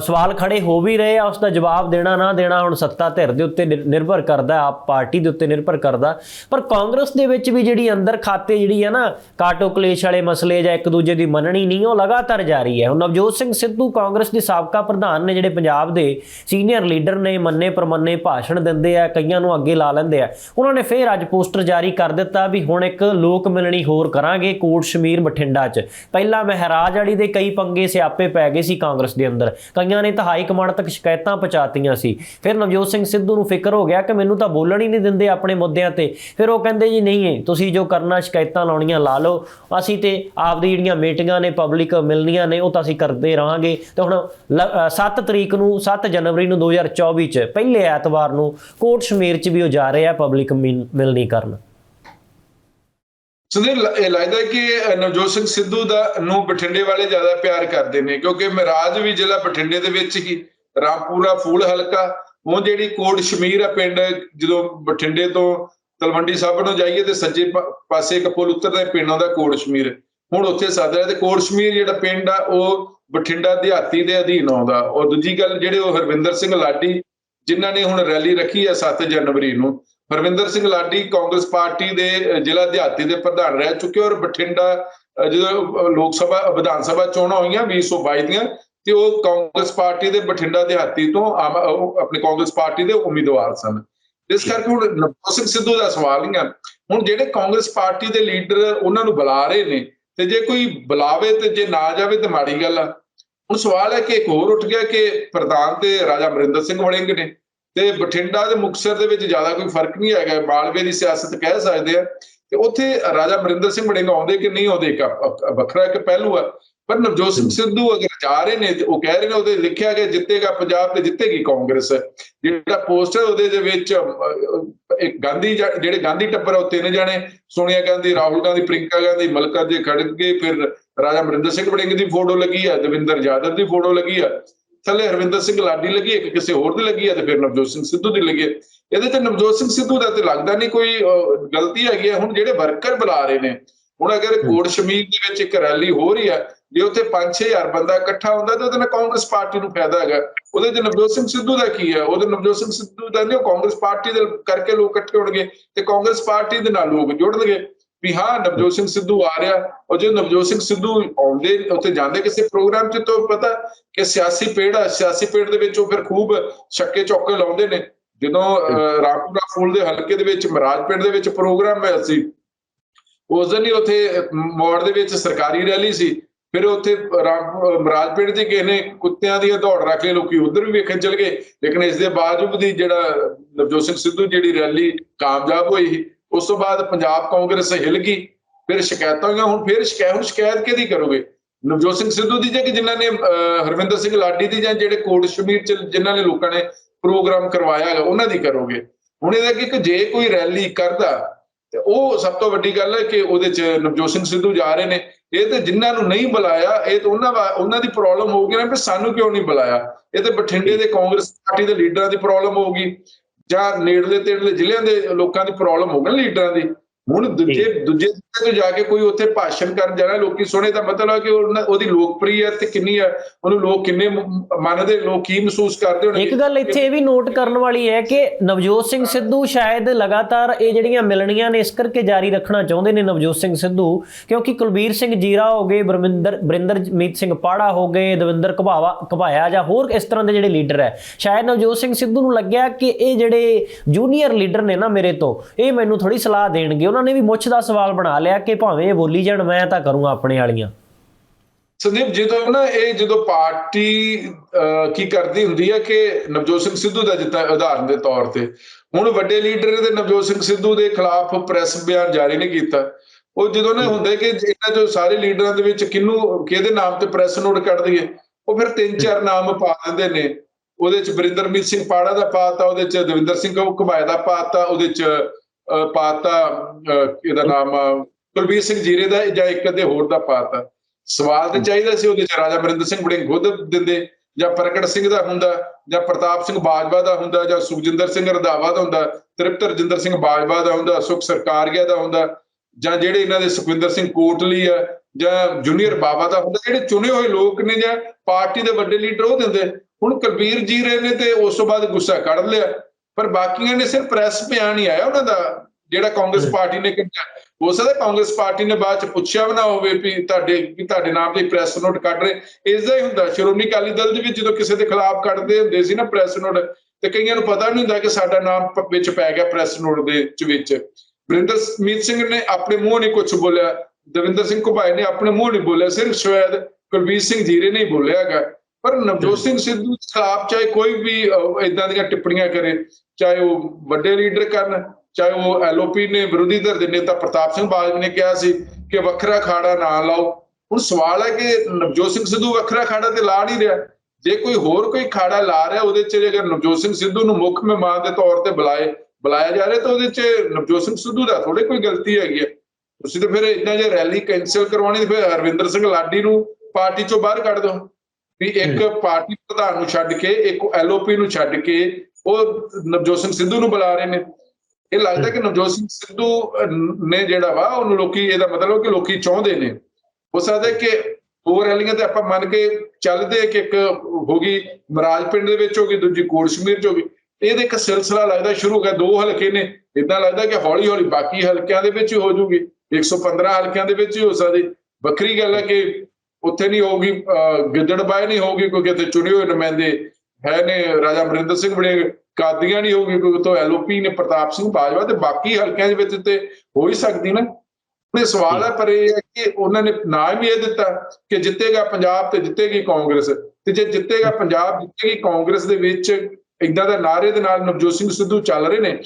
ਸਵਾਲ ਖੜੇ ਹੋ ਵੀ ਰਹੇ ਆ ਉਸ ਦਾ ਜਵਾਬ ਦੇਣਾ ਨਾ ਦੇਣਾ ਹੁਣ ਸੱਤਾ ਧਿਰ ਦੇ ਉੱਤੇ ਨਿਰ- ਨਿਰਭਰ ਕਰਦਾ, ਆਪ ਪਾਰਟੀ ਦੇ ਉੱਤੇ ਨਿਰਭਰ ਕਰਦਾ। ਪਰ ਕਾਂਗਰਸ ਦੇ ਵਿੱਚ ਵੀ ਜਿਹੜੀ ਅੰਦਰ ਖਾਤੇ ਜਿਹੜੀ ਹੈ ਨਾ, ਕਾਟੋ ਕਲੇਸ਼ ਵਾਲੇ ਮਸਲੇ ਜਾਂ ਇੱਕ ਦੂਜੇ ਦੀ ਮੰਨਣੀ ਨਹੀਂ, ਉਹ ਲਗਾਤਾਰ ਜਾਰੀ ਹੈ। ਹੁਣ ਨਵਜੋਤ ਸਿੰਘ ਸਿੱਧੂ ਕਾਂਗਰਸ ਦੇ ਸਾਬਕਾ ਪ੍ਰਧਾਨ ਨੇ ਜਿਹੜੇ ਪੰਜਾਬ ਦੇ ਸੀਨੀਅਰ ਲੀਡਰ ਨੇ ਮੰਨੇ ਪ੍ਰਮੰਨੇ ਭਾਸ਼ਣ ਦਿੰਦੇ ਆ, ਕਈਆਂ ਨੂੰ ਅੱਗੇ ਲਾ ਲੈਂਦੇ ਆ, ਉਹਨਾਂ ਨੇ ਫੇਰ ਅੱਜ ਪੋਸਟਰ ਜਾਰੀ ਕਰ ਕਰ ਦਿੱਤਾ ਵੀ ਹੁਣ ਇੱਕ ਲੋਕ ਮਿਲਣੀ ਹੋਰ ਕਰਾਂਗੇ ਕੋਟ ਸ਼ਮੀਰ ਬਠਿੰਡਾ 'ਚ। ਪਹਿਲਾਂ ਮਹਿਰਾਜ ਵਾਲੀ ਦੇ ਕਈ ਪੰਗੇ ਸਿਆਪੇ ਪੈ ਗਏ ਸੀ ਕਾਂਗਰਸ ਦੇ ਅੰਦਰ। ਕਈਆਂ ਨੇ ਤਾਂ ਹਾਈ ਕਮਾਂਡ ਤੱਕ ਸ਼ਿਕਾਇਤਾਂ ਪਹੁੰਚਾਤੀਆਂ ਸੀ। ਫਿਰ ਨਵਜੋਤ ਸਿੰਘ ਸਿੱਧੂ ਨੂੰ ਫਿਕਰ ਹੋ ਗਿਆ ਕਿ ਮੈਨੂੰ ਤਾਂ ਬੋਲਣ ਹੀ ਨਹੀਂ ਦਿੰਦੇ ਆਪਣੇ ਮੁੱਦਿਆਂ ਤੇ। ਫਿਰ ਉਹ ਕਹਿੰਦੇ ਜੀ, ਨਹੀਂ ਹੈ ਤੁਸੀਂ ਜੋ ਕਰਨਾ ਸ਼ਿਕਾਇਤਾਂ ਲਾਉਣੀਆਂ ਲਾ ਲਓ। ਅਸੀਂ ਤੇ ਆਪਦੀ ਜਿਹੜੀਆਂ ਮੀਟਿੰਗਾਂ ਨੇ ਪਬਲਿਕ ਮਿਲਣੀਆਂ ਨੇ, ਉਹ ਤਾਂ ਅਸੀਂ ਕਰਦੇ ਰਹਾਂਗੇ। ਤੇ ਹੁਣ 7 ਤਰੀਕ ਨੂੰ 7 ਜਨਵਰੀ ਨੂੰ 2024 ਚ, ਪਹਿਲੇ ਐਤਵਾਰ ਨੂੰ ਕੋਟ ਸ਼ਮੀਰ ਚ ਵੀ ਉਹ ਜਾ ਰਿਹਾ ਆ ਪਬਲਿਕ ਮਿਲਣੀ ਕਰਨ। ਸੁਨੀਲ eh, ਲੱਗਦਾ ਕਿ eh, ਨਵਜੋਤ ਸਿੰਘ ਸਿੱਧੂ ਦਾ ਨੂੰ ਬਠਿੰਡੇ ਵਾਲੇ ਜ਼ਿਆਦਾ ਪਿਆਰ ਕਰਦੇ ਨੇ, ਕਿਉਂਕਿ ਮਹਾਰਾਜ ਵੀ ਜ਼ਿਲ੍ਹਾ ਬਠਿੰਡੇ ਦੇ ਵਿੱਚ ਹੀ ਰਾਮਪੂਰਾ ਫੂਲ ਹਲਕਾ, ਉਹ ਜਿਹੜੀ ਕੋਟ ਸ਼ਮੀਰ ਆ ਪਿੰਡ, ਜਦੋਂ ਬਠਿੰਡੇ ਤੋਂ ਤਲਵੰਡੀ ਸਾਹਿਬ ਨੂੰ ਜਾਈਏ ਤੇ ਸੱਜੇ ਪਾਸੇ ਇੱਕ ਪੁਲ ਉਤਰਦਾ ਪਿੰਡ ਆਉਂਦਾ ਕੋਟ ਸ਼ਮੀਰ। ਹੁਣ ਉੱਥੇ ਸਾਦਾ ਤੇ ਕੋਟ ਸ਼ਮੀਰ ਜਿਹੜਾ ਪਿੰਡ ਆ, ਉਹ ਬਠਿੰਡਾ ਦਿਹਾਤੀ ਦੇ ਅਧੀਨ ਆਉਂਦਾ। ਔਰ ਦੂਜੀ ਗੱਲ, ਜਿਹੜੇ ਉਹ ਹਰਵਿੰਦਰ ਸਿੰਘ ਲਾਡੀ, ਜਿਨ੍ਹਾਂ ਨੇ ਹੁਣ ਰੈਲੀ ਰੱਖੀ ਹੈ 7 ਜਨਵਰੀ ਨੂੰ ਹਰਵਿੰਦਰ ਸਿੰਘ ਲਾਡੀ ਕਾਂਗਰਸ ਪਾਰਟੀ ਦੇ ਜ਼ਿਲ੍ਹਾ ਦਿਹਾਤੀ ਦੇ ਪ੍ਰਧਾਨ ਰਹਿ ਚੁੱਕੇ ਔਰ ਬਠਿੰਡਾ ਜਦੋਂ ਲੋਕ ਸਭਾ ਵਿਧਾਨ ਸਭਾ ਚੋਣਾਂ ਹੋਈਆਂ 2022 ਦੀਆਂ ਤੇ ਉਹ ਕਾਂਗਰਸ ਪਾਰਟੀ ਦੇ ਬਠਿੰਡਾ ਦਿਹਾਤੀ ਤੋਂ ਆਪਣੇ ਕਾਂਗਰਸ ਪਾਰਟੀ ਦੇ ਉਮੀਦਵਾਰ ਸਨ। ਇਸ ਕਰਕੇ ਹੁਣ ਨਵਜੋਤ ਸਿੰਘ ਸਿੱਧੂ ਦਾ ਸਵਾਲ ਨਹੀਂ ਹੈ ਹੁਣ ਜਿਹੜੇ ਕਾਂਗਰਸ ਪਾਰਟੀ ਦੇ ਲੀਡਰ ਉਹਨਾਂ ਨੂੰ ਬੁਲਾ ਰਹੇ ਨੇ ਤੇ ਜੇ ਕੋਈ ਬੁਲਾਵੇ ਤੇ ਜੇ ਨਾ ਜਾਵੇ ਤੇ ਮਾੜੀ ਗੱਲ ਆ। ਹੁਣ ਸਵਾਲ ਹੈ ਕਿ ਇੱਕ ਹੋਰ ਉੱਠ ਗਿਆ ਕਿ ਪ੍ਰਧਾਨ ਤੇ ਰਾਜਾ ਅਮਰਿੰਦਰ ਸਿੰਘ ਵੜਿੰਗ ਨੇ। ਤੇ ਬਠਿੰਡਾ ਤੇ ਮੁਕਤਸਰ ਦੇ ਵਿੱਚ ਜ਼ਿਆਦਾ ਕੋਈ ਫ਼ਰਕ ਨਹੀਂ ਹੈਗਾ ਮਾਲਵੇ ਦੀ ਸਿਆਸਤ ਕਹਿ ਸਕਦੇ ਆ। ਤੇ ਉੱਥੇ ਰਾਜਾ ਅਮਰਿੰਦਰ ਸਿੰਘ ਵੜਿੰਗ ਆਉਂਦੇ ਕਿ ਨਹੀਂ ਆਉਂਦੇ ਇੱਕ ਵੱਖਰਾ ਇੱਕ ਪਹਿਲੂ ਆ। ਪਰ ਨਵਜੋਤ ਸਿੰਘ ਸਿੱਧੂ ਅਗਰ ਜਾ ਰਹੇ ਨੇ ਤੇ ਉਹ ਕਹਿ ਰਹੇ ਨੇ ਉਹਦੇ ਲਿਖਿਆ ਕਿ ਜਿੱਤੇਗਾ ਪੰਜਾਬ ਤੇ ਜਿੱਤੇਗੀ ਕਾਂਗਰਸ। ਜਿਹੜਾ ਪੋਸਟਰ ਉਹਦੇ ਦੇ ਵਿੱਚ ਇੱਕ ਗਾਂਧੀ ਜਿਹੜੇ ਗਾਂਧੀ ਟੱਬਰ ਆ ਉਹ ਤਿੰਨ ਜਣੇ ਸੋਨੀਆ ਗਾਂਧੀ ਰਾਹੁਲ ਗਾਂਧੀ ਪ੍ਰਿੰਕਾ ਗਾਂਧੀ ਮਲਕਾ ਜੀ ਖੜਗੇ ਫਿਰ ਰਾਜਾ ਅਮਰਿੰਦਰ ਸਿੰਘ ਵੜਿੰਗ ਦੀ ਫੋਟੋ ਲੱਗੀ ਆ ਦਵਿੰਦਰ ਯਾਦਵ ਦੀ ਫੋਟੋ ਲੱਗੀ ਆ। ਥੱਲੇ ਹਰਵਿੰਦਰ ਸਿੰਘ ਲਾਡੀ ਲੱਗੀ ਇੱਕ ਕਿਸੇ ਹੋਰ ਦੀ ਲੱਗੀ ਆ ਤੇ ਫਿਰ ਨਵਜੋਤ ਸਿੰਘ ਸਿੱਧੂ ਦੀ ਲੱਗੀ ਆ। ਇਹਦੇ ਤੇ ਨਵਜੋਤ ਸਿੰਘ ਸਿੱਧੂ ਦਾ ਤੇ ਲੱਗਦਾ ਨਹੀਂ ਕੋਈ ਗਲਤੀ ਹੈਗੀ ਹੁਣ ਜਿਹੜੇ ਵਰਕਰ ਬੁਲਾ ਰਹੇ ਨੇ ਹੁਣ ਅਗਰ ਕੋਟ ਸ਼ਮੀਰ ਦੇ ਵਿੱਚ ਇੱਕ ਰੈਲੀ ਹੋ ਰਹੀ ਆ ਜੇ ਉੱਥੇ 5-6000 ਬੰਦਾ ਇਕੱਠਾ ਹੁੰਦਾ ਤਾਂ ਉਹਦੇ ਨਾਲ ਕਾਂਗਰਸ ਪਾਰਟੀ ਨੂੰ ਫਾਇਦਾ ਹੈਗਾ। ਉਹਦੇ ਚ ਨਵਜੋਤ ਸਿੰਘ ਸਿੱਧੂ ਦਾ ਕੀ ਹੈ ਉਹਦੇ ਨਵਜੋਤ ਸਿੰਘ ਸਿੱਧੂ ਦਾ ਨਹੀਂ ਉਹ ਕਾਂਗਰਸ ਪਾਰਟੀ ਦੇ ਕਰਕੇ ਲੋਕ ਇਕੱਠੇ ਹੋਣਗੇ ਤੇ ਕਾਂਗਰਸ ਪਾਰਟੀ ਦੇ ਨਾਲ ਲੋਕ ਜੁੜਨਗੇ। ਵੀ ਹਾਂ ਨਵਜੋਤ ਸਿੰਘ ਸਿੱਧੂ ਆ ਰਿਹਾ। ਉਹ ਜੇ ਨਵਜੋਤ ਸਿੰਘ ਸਿੱਧੂ ਆਉਂਦੇ ਉੱਥੇ ਜਾਂਦੇ ਕਿਸੇ ਪ੍ਰੋਗਰਾਮ 'ਚ ਤਾਂ ਪਤਾ ਕਿ ਸਿਆਸੀ ਪੇੜ ਆ। ਸਿਆਸੀ ਪੇੜ ਦੇ ਵਿੱਚ ਉਹ ਫਿਰ ਖੂਬ ਛੱਕੇ ਚੌਕੇ ਲਾਉਂਦੇ ਨੇ। ਜਦੋਂ ਰਾਮਪੁਰਾ ਫੂਲ ਦੇ ਹਲਕੇ ਦੇ ਵਿੱਚ ਮਹਾਰਾਜ ਪਿੰਡ ਦੇ ਵਿੱਚ ਪ੍ਰੋਗਰਾਮ ਹੋਇਆ ਸੀ। ਉਸ ਦਿਨ ਹੀ ਉੱਥੇ ਮੋੜ ਦੇ ਵਿੱਚ ਸਰਕਾਰੀ ਰੈਲੀ ਸੀ। ਫਿਰ ਉੱਥੇ ਮਹਾਰਾਜ ਪਿੰਡ 'ਚ ਕਿਸੇ ਨੇ ਕੁੱਤਿਆਂ ਦੀਆਂ ਦੌੜ ਰੱਖ ਲਈ। ਲੋਕੀ ਉਧਰ ਵੀ ਵੇਖਣ ਚਲ ਗਏ। ਲੇਕਿਨ ਇਸ ਦੇ ਬਾਵਜੂਦ ਵੀ ਜਿਹੜਾ ਨਵਜੋਤ ਸਿੰਘ ਸਿੱਧੂ ਜਿਹੜੀ ਰੈਲੀ ਕਾਮਯਾਬ ਹੋਈ ਸੀ, ਉਸ ਤੋਂ ਬਾਅਦ ਪੰਜਾਬ ਕਾਂਗਰਸ ਹਿਲ ਗਈ, ਫਿਰ ਸ਼ਿਕਾਇਤਾਂ ਹੋਈਆਂ, ਹੁਣ ਫਿਰ ਸ਼ਿਕਾਇਤ ਹੁਣ ਸ਼ਿਕਾਇਤ ਕਿਹਦੀ ਕਰੋਗੇ? ਨਵਜੋਤ ਸਿੰਘ ਸਿੱਧੂ ਦੀ ਜਾਂ ਕਿ ਜਿਨ੍ਹਾਂ ਨੇ ਹਰਵਿੰਦਰ ਸਿੰਘ ਲਾਡੀ ਦੀ ਜਾਂ ਜਿਹੜੇ ਕੋਟ ਸ਼ਮੀਰ ਚ ਜਿਨ੍ਹਾਂ ਨੇ ਲੋਕਾਂ ਨੇ ਪ੍ਰੋਗਰਾਮ ਕਰਵਾਇਆ ਹੈਗਾ, ਉਹਨਾਂ ਦੀ ਕਰੋਗੇ? ਹੁਣ ਇਹਦਾ ਕਿ ਜੇ ਕੋਈ ਰੈਲੀ ਕਰਦਾ, ਤੇ ਉਹ ਸਭ ਤੋਂ ਵੱਡੀ ਗੱਲ ਹੈ ਕਿ ਉਹਦੇ ਚ ਨਵਜੋਤ ਸਿੰਘ ਸਿੱਧੂ ਜਾ ਰਹੇ ਨੇ। ਇਹ ਤੇ ਜਿਨ੍ਹਾਂ ਨੂੰ ਨਹੀਂ ਬੁਲਾਇਆ, ਇਹ ਤਾਂ ਉਹਨਾਂ ਵਾ- ਉਹਨਾਂ ਦੀ ਪ੍ਰੋਬਲਮ ਹੋਊਗੀ ਨਾ ਵੀ ਸਾਨੂੰ ਕਿਉਂ ਨਹੀਂ ਬੁਲਾਇਆ? ਇਹ ਤੇ ਬਠਿੰਡੇ ਦੇ ਕਾਂਗਰਸ ਪਾਰਟੀ ਦੇ ਲੀਡਰਾਂ ਦੀ ਪ੍ਰੋਬਲਮ ਹੋਊਗੀ। ਜਾਂ ਨੇੜਲੇ ਤੇੜਲੇ ਜ਼ਿਲ੍ਹਿਆਂ ਦੇ ਲੋਕਾਂ ਦੀ ਪ੍ਰੋਬਲਮ ਹੋਊਗੀ ਨਾ ਲੀਡਰਾਂ ਦੀ। ਹੁਣ ਦੂਜੇ ਦੂਜੇ ਤੋਂ ਜਾ ਕੇ ਕੋਈ ਉੱਥੇ ਭਾਸ਼ਣ ਕਰਨ ਜਾਣਾ, ਲੋਕੀ ਸੁਣੇ ਤਾਂ ਮਤਲਬ ਹੈ ਕਿ ਉਹਦੀ ਲੋਕਪ੍ਰਿਯਤਾ ਤੇ ਕਿੰਨੀ ਹੈ, ਉਹਨੂੰ ਲੋਕ ਕਿੰਨੇ ਮੰਨਦੇ, ਲੋਕ ਕੀ ਮਹਿਸੂਸ ਕਰਦੇ ਹੋਣਗੇ? ਇੱਕ ਗੱਲ ਇੱਥੇ ਇਹ ਵੀ ਨੋਟ ਕਰਨ ਵਾਲੀ ਹੈ ਕਿ ਨਵਜੋਤ ਸਿੰਘ ਸਿੱਧੂ ਸ਼ਾਇਦ ਲਗਾਤਾਰ ਇਹ ਜਿਹੜੀਆਂ ਮਿਲਣੀਆਂ ਨੇ ਇਸ ਕਰਕੇ ਜਾਰੀ ਰੱਖਣਾ ਚਾਹੁੰਦੇ ਨੇ ਨਵਜੋਤ ਸਿੰਘ ਸਿੱਧੂ, ਕਿਉਂਕਿ ਕੁਲਬੀਰ ਸਿੰਘ ਜੀਰਾ ਹੋ ਗਏ, ਬਰਮਿੰਦਰ ਬਰਿੰਦਰਮੀਤ ਸਿੰਘ ਪਾੜਾ ਹੋ ਗਏ, ਦਵਿੰਦਰ ਘਬਾਵਾ, ਘਬਾਇਆ ਜਾਂ ਹੋਰ ਇਸ ਤਰ੍ਹਾਂ ਦੇ ਜਿਹੜੇ ਲੀਡਰ ਹੈ, ਸ਼ਾਇਦ ਨਵਜੋਤ ਸਿੰਘ ਸਿੱਧੂ ਨੂੰ ਲੱਗਿਆ ਕਿ ਇਹ ਜਿਹੜੇ ਜੂਨੀਅਰ ਲੀਡਰ ਨੇ ਨਾ ਮੇਰੇ ਤੋਂ, ਇਹ ਮੈਨੂੰ ਥੋੜੀ ਸਲਾਹ ਦੇਣਗੇ, ਉਹਨਾਂ ਨੇ ਵੀ ਮੁੱਛ ਦਾ ਸਵਾਲ ਬਣਾ ਲਿਆ ਕਿ ਭਾਵੇਂ ਇਹ ਬੋਲੀ ਜਾਣ ਮੈਂ ਤਾਂ ਕਰੂੰਗਾ ਆਪਣੇ ਵਾਲੀਆਂ। ਸੰਦੀਪ ਜਦੋਂ ਨਾ ਇਹ ਜਦੋਂ ਪਾਰਟੀ ਕੀ ਕਰਦੀ ਹੁੰਦੀ ਹੈ ਕਿ ਨਵਜੋਤ ਸਿੰਘ ਸਿੱਧੂ ਦਾ ਜਿੱਤਾ ਉਦਾਹਰਨ ਦੇ ਤੌਰ ਤੇ ਹੁਣ ਵੱਡੇ ਲੀਡਰ ਦੇ ਨਵਜੋਤ ਸਿੰਘ ਸਿੱਧੂ ਦੇ ਖਿਲਾਫ ਪ੍ਰੈਸ ਬਿਆਨ ਜਾਰੀ ਨਹੀਂ ਕੀਤਾ। ਉਹ ਜਦੋਂ ਨਾ ਹੁੰਦੇ ਕਿ ਇਹਨਾਂ ਚੋਂ ਸਾਰੇ ਲੀਡਰਾਂ ਦੇ ਵਿੱਚ ਕਿਹਨੂੰ ਕਿਹਦੇ ਨਾਮ ਤੇ ਪ੍ਰੈਸ ਨੋਟ ਕੱਢ ਦਈਏ ਉਹ ਫਿਰ ਤਿੰਨ ਚਾਰ ਨਾਮ ਪਾ ਦਿੰਦੇ ਨੇ। ਉਹਦੇ ਚ ਬਰਿੰਦਰਮੀਤ ਸਿੰਘ ਪਾੜਾ ਦਾ ਪਾਤਾ ਉਹਦੇ ਚ ਦਵਿੰਦਰ ਸਿੰਘ ਘੁਬਾਇਆ ਦਾ ਪਾਤਾ ਉਹਦੇ ਚ ਅਹ, ਪਾਤਾ ਅਹ, ਇਹਦਾ ਨਾਮ ਕੁਲਬੀਰ ਸਿੰਘ ਜੀਰੇ ਦਾ ਜਾਂ ਇੱਕ ਅੱਧੇ ਹੋਰ ਦਾ ਪਾਤਾ ਸਵਾਲ ਤੇ ਚਾਹੀਦਾ ਸੀ ਉਹਦੇ ਚ ਰਾਜਾ ਮਰਿੰਦਰ ਸਿੰਘ ਬੜੇ ਖੁਦ ਦਿੰਦੇ ਜਾਂ ਪ੍ਰਗਟ ਸਿੰਘ ਦਾ ਹੁੰਦਾ ਜਾਂ ਪ੍ਰਤਾਪ ਸਿੰਘ ਬਾਜਵਾ ਦਾ ਹੁੰਦਾ ਜਾਂ ਸੁਖਜਿੰਦਰ ਸਿੰਘ ਰੰਧਾਵਾ ਦਾ ਹੁੰਦਾ ਤ੍ਰਿਪਤ ਰਜਿੰਦਰ ਸਿੰਘ ਬਾਜਵਾ ਦਾ ਹੁੰਦਾ ਸੁਖ ਸਰਕਾਰੀਆ ਦਾ ਹੁੰਦਾ ਜਾਂ ਜਿਹੜੇ ਇਹਨਾਂ ਦੇ ਸੁਖਵਿੰਦਰ ਸਿੰਘ ਕੋਟਲੀ ਆ ਜਾਂ ਜੂਨੀਅਰ ਬਾਬਾ ਦਾ ਹੁੰਦਾ ਜਿਹੜੇ ਚੁਣੇ ਹੋਏ ਲੋਕ ਨੇ ਜਾਂ ਪਾਰਟੀ ਦੇ ਵੱਡੇ ਲੀਡਰ ਉਹ ਦਿੰਦੇ। ਹੁਣ ਕਬੀਰ ਜੀ ਰਹੇ ਨੇ ਤੇ ਉਸ ਤੋਂ ਬਾਅਦ ਗੁੱਸਾ ਕੱਢ ਲਿਆ। ਪਰ ਬਾਕੀਆਂ ਨੇ ਸਿਰਫ ਪ੍ਰੈਸ ਬਿਆਨ ਹੀ ਆਇਆ ਉਹਨਾਂ ਦਾ। ਜਿਹੜਾ ਕਾਂਗਰਸ ਪਾਰਟੀ ਨੇ ਕਿਹਾ ਹੋ ਸਕਦਾ ਕਾਂਗਰਸ ਪਾਰਟੀ ਨੇ ਬਾਅਦ ਚ ਪੁੱਛਿਆ ਵੀ ਨਾ ਹੋਵੇ ਵੀ ਤੁਹਾਡੇ ਵੀ ਤੁਹਾਡੇ ਨਾਮ ਤੇ ਪ੍ਰੈਸ ਨੋਟ ਕੱਢ ਰਹੇ। ਇਸ ਦਾ ਹੀ ਹੁੰਦਾ ਸ਼੍ਰੋਮਣੀ ਅਕਾਲੀ ਦਲ ਦੇ ਵਿੱਚ ਜਦੋਂ ਕਿਸੇ ਦੇ ਖਿਲਾਫ ਕੱਢਦੇ ਹੁੰਦੇ ਸੀ ਨਾ ਪ੍ਰੈਸ ਨੋਟ ਤੇ ਕਈਆਂ ਨੂੰ ਪਤਾ ਨਹੀਂ ਹੁੰਦਾ ਕਿ ਸਾਡਾ ਨਾਮ ਵਿੱਚ ਪੈ ਗਿਆ ਪ੍ਰੈਸ ਨੋਟ ਦੇ ਵਿੱਚ। ਵਰਿੰਦਰ ਸਮੀਤ ਸਿੰਘ ਨੇ ਆਪਣੇ ਮੂੰਹ ਨਹੀਂ ਕੁਝ ਬੋਲਿਆ ਦਵਿੰਦਰ ਸਿੰਘ ਘੁਬਾਏ ਨੇ ਆਪਣੇ ਮੂੰਹ ਨਹੀਂ ਬੋਲਿਆ ਸਿਰਫ ਸ਼ਾਇਦ ਕੁਲਬੀਰ ਸਿੰਘ ਜੀਰੇ ਨੇ ਹੀ ਬੋਲਿਆ ਹੈਗਾ। ਪਰ ਨਵਜੋਤ ਸਿੰਘ ਸਿੱਧੂ ਖਿਲਾਫ ਚਾਹੇ ਕੋਈ ਵੀ ਇਦਾਂ ਦੀਆਂ ਟਿੱਪਣੀਆਂ ਕਰੇ ਚਾਹੇ ਉਹ ਵੱਡੇ ਲੀਡਰ ਕਰਨ ਚਾਹੇ ਉਹ ਐਲਓਪੀ ਨੇ ਵਿਰੋਧੀ ਧਿਰ ਦੇ ਨੇਤਾ ਪ੍ਰਤਾਪ ਸਿੰਘ ਬਾਜਵਾ ਨੇ ਕਿਹਾ ਸੀ ਕਿ ਵੱਖਰਾ ਖਾੜਾ ਨਾ ਲਾਓ। ਹੁਣ ਸਵਾਲ ਹੈ ਕਿ ਨਵਜੋਤ ਸਿੰਘ ਸਿੱਧੂ ਵੱਖਰਾ ਖਾੜਾ ਤੇ ਲਾ ਨਹੀਂ ਰਿਹਾ। ਜੇ ਕੋਈ ਹੋਰ ਕੋਈ ਖਾੜਾ ਲਾ ਰਿਹਾ ਉਹਦੇ ਚ ਜੇਕਰ ਨਵਜੋਤ ਸਿੰਘ ਸਿੱਧੂ ਨੂੰ ਮੁੱਖ ਮਹਿਮਾਨ ਦੇ ਤੌਰ ਤੇ ਬੁਲਾਏ ਬੁਲਾਇਆ ਜਾ ਰਿਹਾ ਤਾਂ ਉਹਦੇ ਚ ਨਵਜੋਤ ਸਿੰਘ ਸਿੱਧੂ ਦਾ ਥੋੜੇ ਕੋਈ ਗਲਤੀ ਹੈਗੀ ਹੈ। ਤੁਸੀਂ ਤਾਂ ਫਿਰ ਇੰਨਾ ਜੇ ਰੈਲੀ ਕੈਨਸਲ ਕਰਵਾਉਣੀ ਤੇ ਫਿਰ ਹਰਵਿੰਦਰ ਸਿੰਘ ਲਾਡੀ ਨੂੰ ਪਾਰਟੀ ਚੋਂ ਬਾਹਰ ਕੱਢ ਦਿਓ। ਵੀ ਇੱਕ ਪਾਰਟੀ ਪ੍ਰਧਾਨ ਨੂੰ ਛੱਡ ਕੇ ਇੱਕ ਐਲਓਪੀ ਨੂੰ ਛੱਡ ਕੇ ਉਹ ਨਵਜੋਤ ਸਿੰਘ ਸਿੱਧੂ ਨੂੰ ਬੁਲਾ ਰਹੇ ਨੇ। ਇਹ ਲੱਗਦਾ ਕਿ ਨਵਜੋਤ ਸਿੰਘ ਸਿੱਧੂ ਨੇ ਜਿਹੜਾ ਵਾ ਉਹਨੂੰ ਲੋਕੀ ਇਹਦਾ ਮਤਲਬ ਕਿ ਲੋਕੀ ਚਾਹੁੰਦੇ ਨੇ। ਹੋ ਸਕਦਾ ਕਿ ਦੋ ਰੈਲੀਆਂ ਤੇ ਆਪਾਂ ਮੰਨ ਕੇ ਚੱਲਦੇ ਕਿ ਇੱਕ ਹੋ ਗਈ ਮਰਾਜ ਪਿੰਡ ਦੇ ਵਿੱਚ ਹੋ ਗਈ ਦੂਜੀ ਕੋਟ ਚ ਹੋ ਗਈ। ਇਹਦੇ ਇੱਕ ਸਿਲਸਿਲਾ ਲੱਗਦਾ ਸ਼ੁਰੂ ਹੋ ਗਿਆ ਦੋ ਹਲਕੇ ਨੇ। ਇਦਾਂ ਲੱਗਦਾ ਕਿ ਹੌਲੀ ਹੌਲੀ ਬਾਕੀ ਹਲਕਿਆਂ ਦੇ ਵਿੱਚ ਹੀ ਹੋ ਜੂਗੀ। 115 ਹਲਕਿਆਂ ਦੇ ਵਿੱਚ ਹੀ ਹੋ ਸਕਦੀ। ਵੱਖਰੀ ਗੱਲ ਹੈ ਕਿ ਉੱਥੇ ਨਹੀਂ ਹੋਊਗੀ ਅਹ, ਗਿੱਦੜਬਾਏ ਨਹੀਂ ਹੋਊਗੀ ਕਿਉਂਕਿ ਇੱਥੇ ਚੁਣੇ ਹੋਏ ਨੁਮਾਇੰਦੇ ਹੈ ਨੇ। ਰਾਜਾ ਅਮਰਿੰਦਰ ਸਿੰਘ ਬੜੇ ਕਾਦੀਆਂ ਨਹੀਂ ਹੋਊਗੀ ਤੋਂ ਐਲਓਪੀ ਨੇ ਪ੍ਰਤਾਪ ਸਿੰਘ ਬਾਜਵਾ ਤੇ ਬਾਕੀ ਹਲਕਿਆਂ ਦੇ ਵਿੱਚ ਤੇ ਹੋ ਹੀ ਸਕਦੀ ਨਾ। ਇਹ ਸਵਾਲ ਹੈ, ਪਰ ਇਹ ਹੈ ਕਿ ਉਹਨਾਂ ਨੇ ਨਾਮ ਵੀ ਇਹ ਦਿੱਤਾ ਕਿ ਜਿੱਤੇਗਾ ਪੰਜਾਬ ਤੇ ਜਿੱਤੇਗੀ ਕਾਂਗਰਸ। ਤੇ ਜੇ ਜਿੱਤੇਗਾ ਪੰਜਾਬ, ਜਿੱਤੇਗੀ ਕਾਂਗਰਸ ਦੇ ਵਿੱਚ, ਇਦਾਂ ਦਾ ਨਾਰੇ ਦੇ ਨਾਲ ਨਵਜੋਤ ਸਿੰਘ ਸਿੱਧੂ ਚੱਲ ਰਹੇ ਨੇ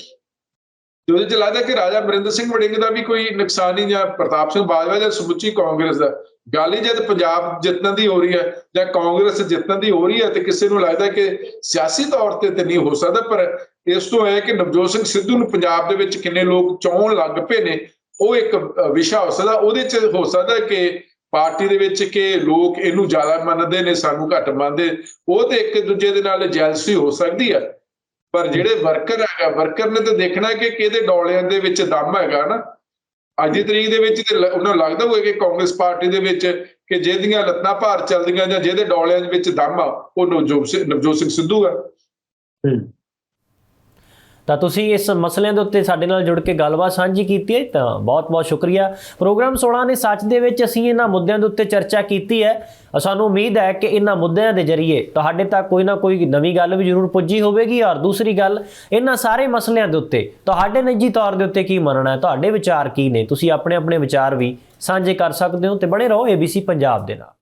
ਤੇ ਉਹਦੇ ਚ ਲੱਗਦਾ ਕਿ ਰਾਜਾ ਅਮਰਿੰਦਰ ਸਿੰਘ ਵੜਿੰਗ ਦਾ ਵੀ ਕੋਈ ਨੁਕਸਾਨ ਨਹੀਂ ਜਾਂ ਪ੍ਰਤਾਪ ਸਿੰਘ ਬਾਜਵਾ ਜਾਂ ਸਮੁੱਚੀ ਕਾਂਗਰਸ ਦਾ। ਗੱਲ ਹੀ ਜਦ ਪੰਜਾਬ ਜਿੱਤਣ ਦੀ ਹੋ ਰਹੀ ਹੈ ਜਾਂ ਕਾਂਗਰਸ ਜਿੱਤਣ ਦੀ ਹੋ ਰਹੀ ਹੈ ਤੇ ਕਿਸੇ ਨੂੰ ਲੱਗਦਾ ਕਿ ਸਿਆਸੀ ਤੌਰ ਤੇ ਤੇ ਨਹੀਂ ਹੋ ਸਕਦਾ, ਪਰ ਇਸ ਤੋਂ ਹੈ ਕਿ ਨਵਜੋਤ ਸਿੰਘ ਸਿੱਧੂ ਨੂੰ ਪੰਜਾਬ ਦੇ ਵਿੱਚ ਕਿੰਨੇ ਲੋਕ ਚਾਹਣ ਲੱਗ ਪਏ ਨੇ, ਉਹ ਇੱਕ ਵਿਸ਼ਾ ਹੋ ਸਕਦਾ। ਉਹਦੇ ਚ ਹੋ ਸਕਦਾ ਕਿ ਪਾਰਟੀ ਦੇ ਵਿੱਚ ਕਿ ਲੋਕ ਇਹਨੂੰ ਜ਼ਿਆਦਾ ਮੰਨਦੇ ਨੇ, ਸਾਨੂੰ ਘੱਟ ਮੰਨਦੇ। ਉਹ ਤੇ ਇੱਕ ਦੂਜੇ ਦੇ ਨਾਲ ਜੈਲਸੀ ਹੋ ਸਕਦੀ ਹੈ। ਪਰ ਜਿਹੜੇ ਵਰਕਰ ਹੈਗਾ ਵਰਕਰ ਨੇ ਤਾਂ ਦੇਖਣਾ ਕਿ ਕਿਹਦੇ ਡੋਲਿਆਂ ਦੇ ਵਿੱਚ ਦਮ ਹੈਗਾ ਨਾ। ਅੱਜ ਦੀ ਤਰੀਕ ਦੇ ਵਿੱਚ ਤੇ ਉਹਨਾਂ ਨੂੰ ਲੱਗਦਾ ਹੋਵੇ ਕਿ ਕਾਂਗਰਸ ਪਾਰਟੀ ਦੇ ਵਿੱਚ ਕਿ ਜਿਹਦੀਆਂ ਲੱਤਾਂ ਭਾਰ ਚੱਲਦੀਆਂ ਜਾਂ ਜਿਹਦੇ ਡੋਲਿਆਂ ਦੇ ਵਿੱਚ ਦਮ ਆ, ਉਹ ਨਵਜੋਤ ਨਵਜੋਤ ਸਿੰਘ ਸਿੱਧੂ ਆ। ਤਾਂ ਤੁਸੀਂ ਇਸ ਮਸਲਿਆਂ ਦੇ ਉੱਤੇ ਸਾਡੇ ਨਾਲ ਜੁੜ ਕੇ ਗੱਲਬਾਤ ਸਾਂਝੀ ਕੀਤੀ ਹੈ, ਤਾਂ ਬਹੁਤ-ਬਹੁਤ ਸ਼ੁਕਰੀਆ। ਪ੍ਰੋਗਰਾਮ 16 ਨੇ ਸੱਚ ਦੇ ਵਿੱਚ ਅਸੀਂ ਇਹਨਾਂ ਮੁੱਦਿਆਂ ਦੇ ਉੱਤੇ ਚਰਚਾ ਕੀਤੀ ਹੈ। ਸਾਨੂੰ ਉਮੀਦ ਹੈ ਕਿ ਇਹਨਾਂ ਮੁੱਦਿਆਂ ਦੇ ਜ਼ਰੀਏ ਤੁਹਾਡੇ ਤੱਕ ਕੋਈ ਨਾ ਕੋਈ ਨਵੀਂ ਗੱਲ ਵੀ ਜ਼ਰੂਰ ਪੁੱਜੀ ਹੋਵੇਗੀ ਔਰ ਦੂਸਰੀ ਗੱਲ, ਇਹਨਾਂ ਸਾਰੇ ਮਸਲਿਆਂ ਦੇ ਉੱਤੇ ਤੁਹਾਡੇ ਨਿੱਜੀ ਤੌਰ ਦੇ ਉੱਤੇ ਕੀ ਮੰਨਣਾ ਹੈ, ਤੁਹਾਡੇ ਵਿਚਾਰ ਕੀ ਨੇ, ਤੁਸੀਂ ਆਪਣੇ ਆਪਣੇ ਵਿਚਾਰ ਵੀ ਸਾਂਝੇ ਕਰ ਸਕਦੇ ਹੋ ਤੇ ਬਣੇ ਰਹੋ ABC ਪੰਜਾਬ ਦੇ ਨਾਲ।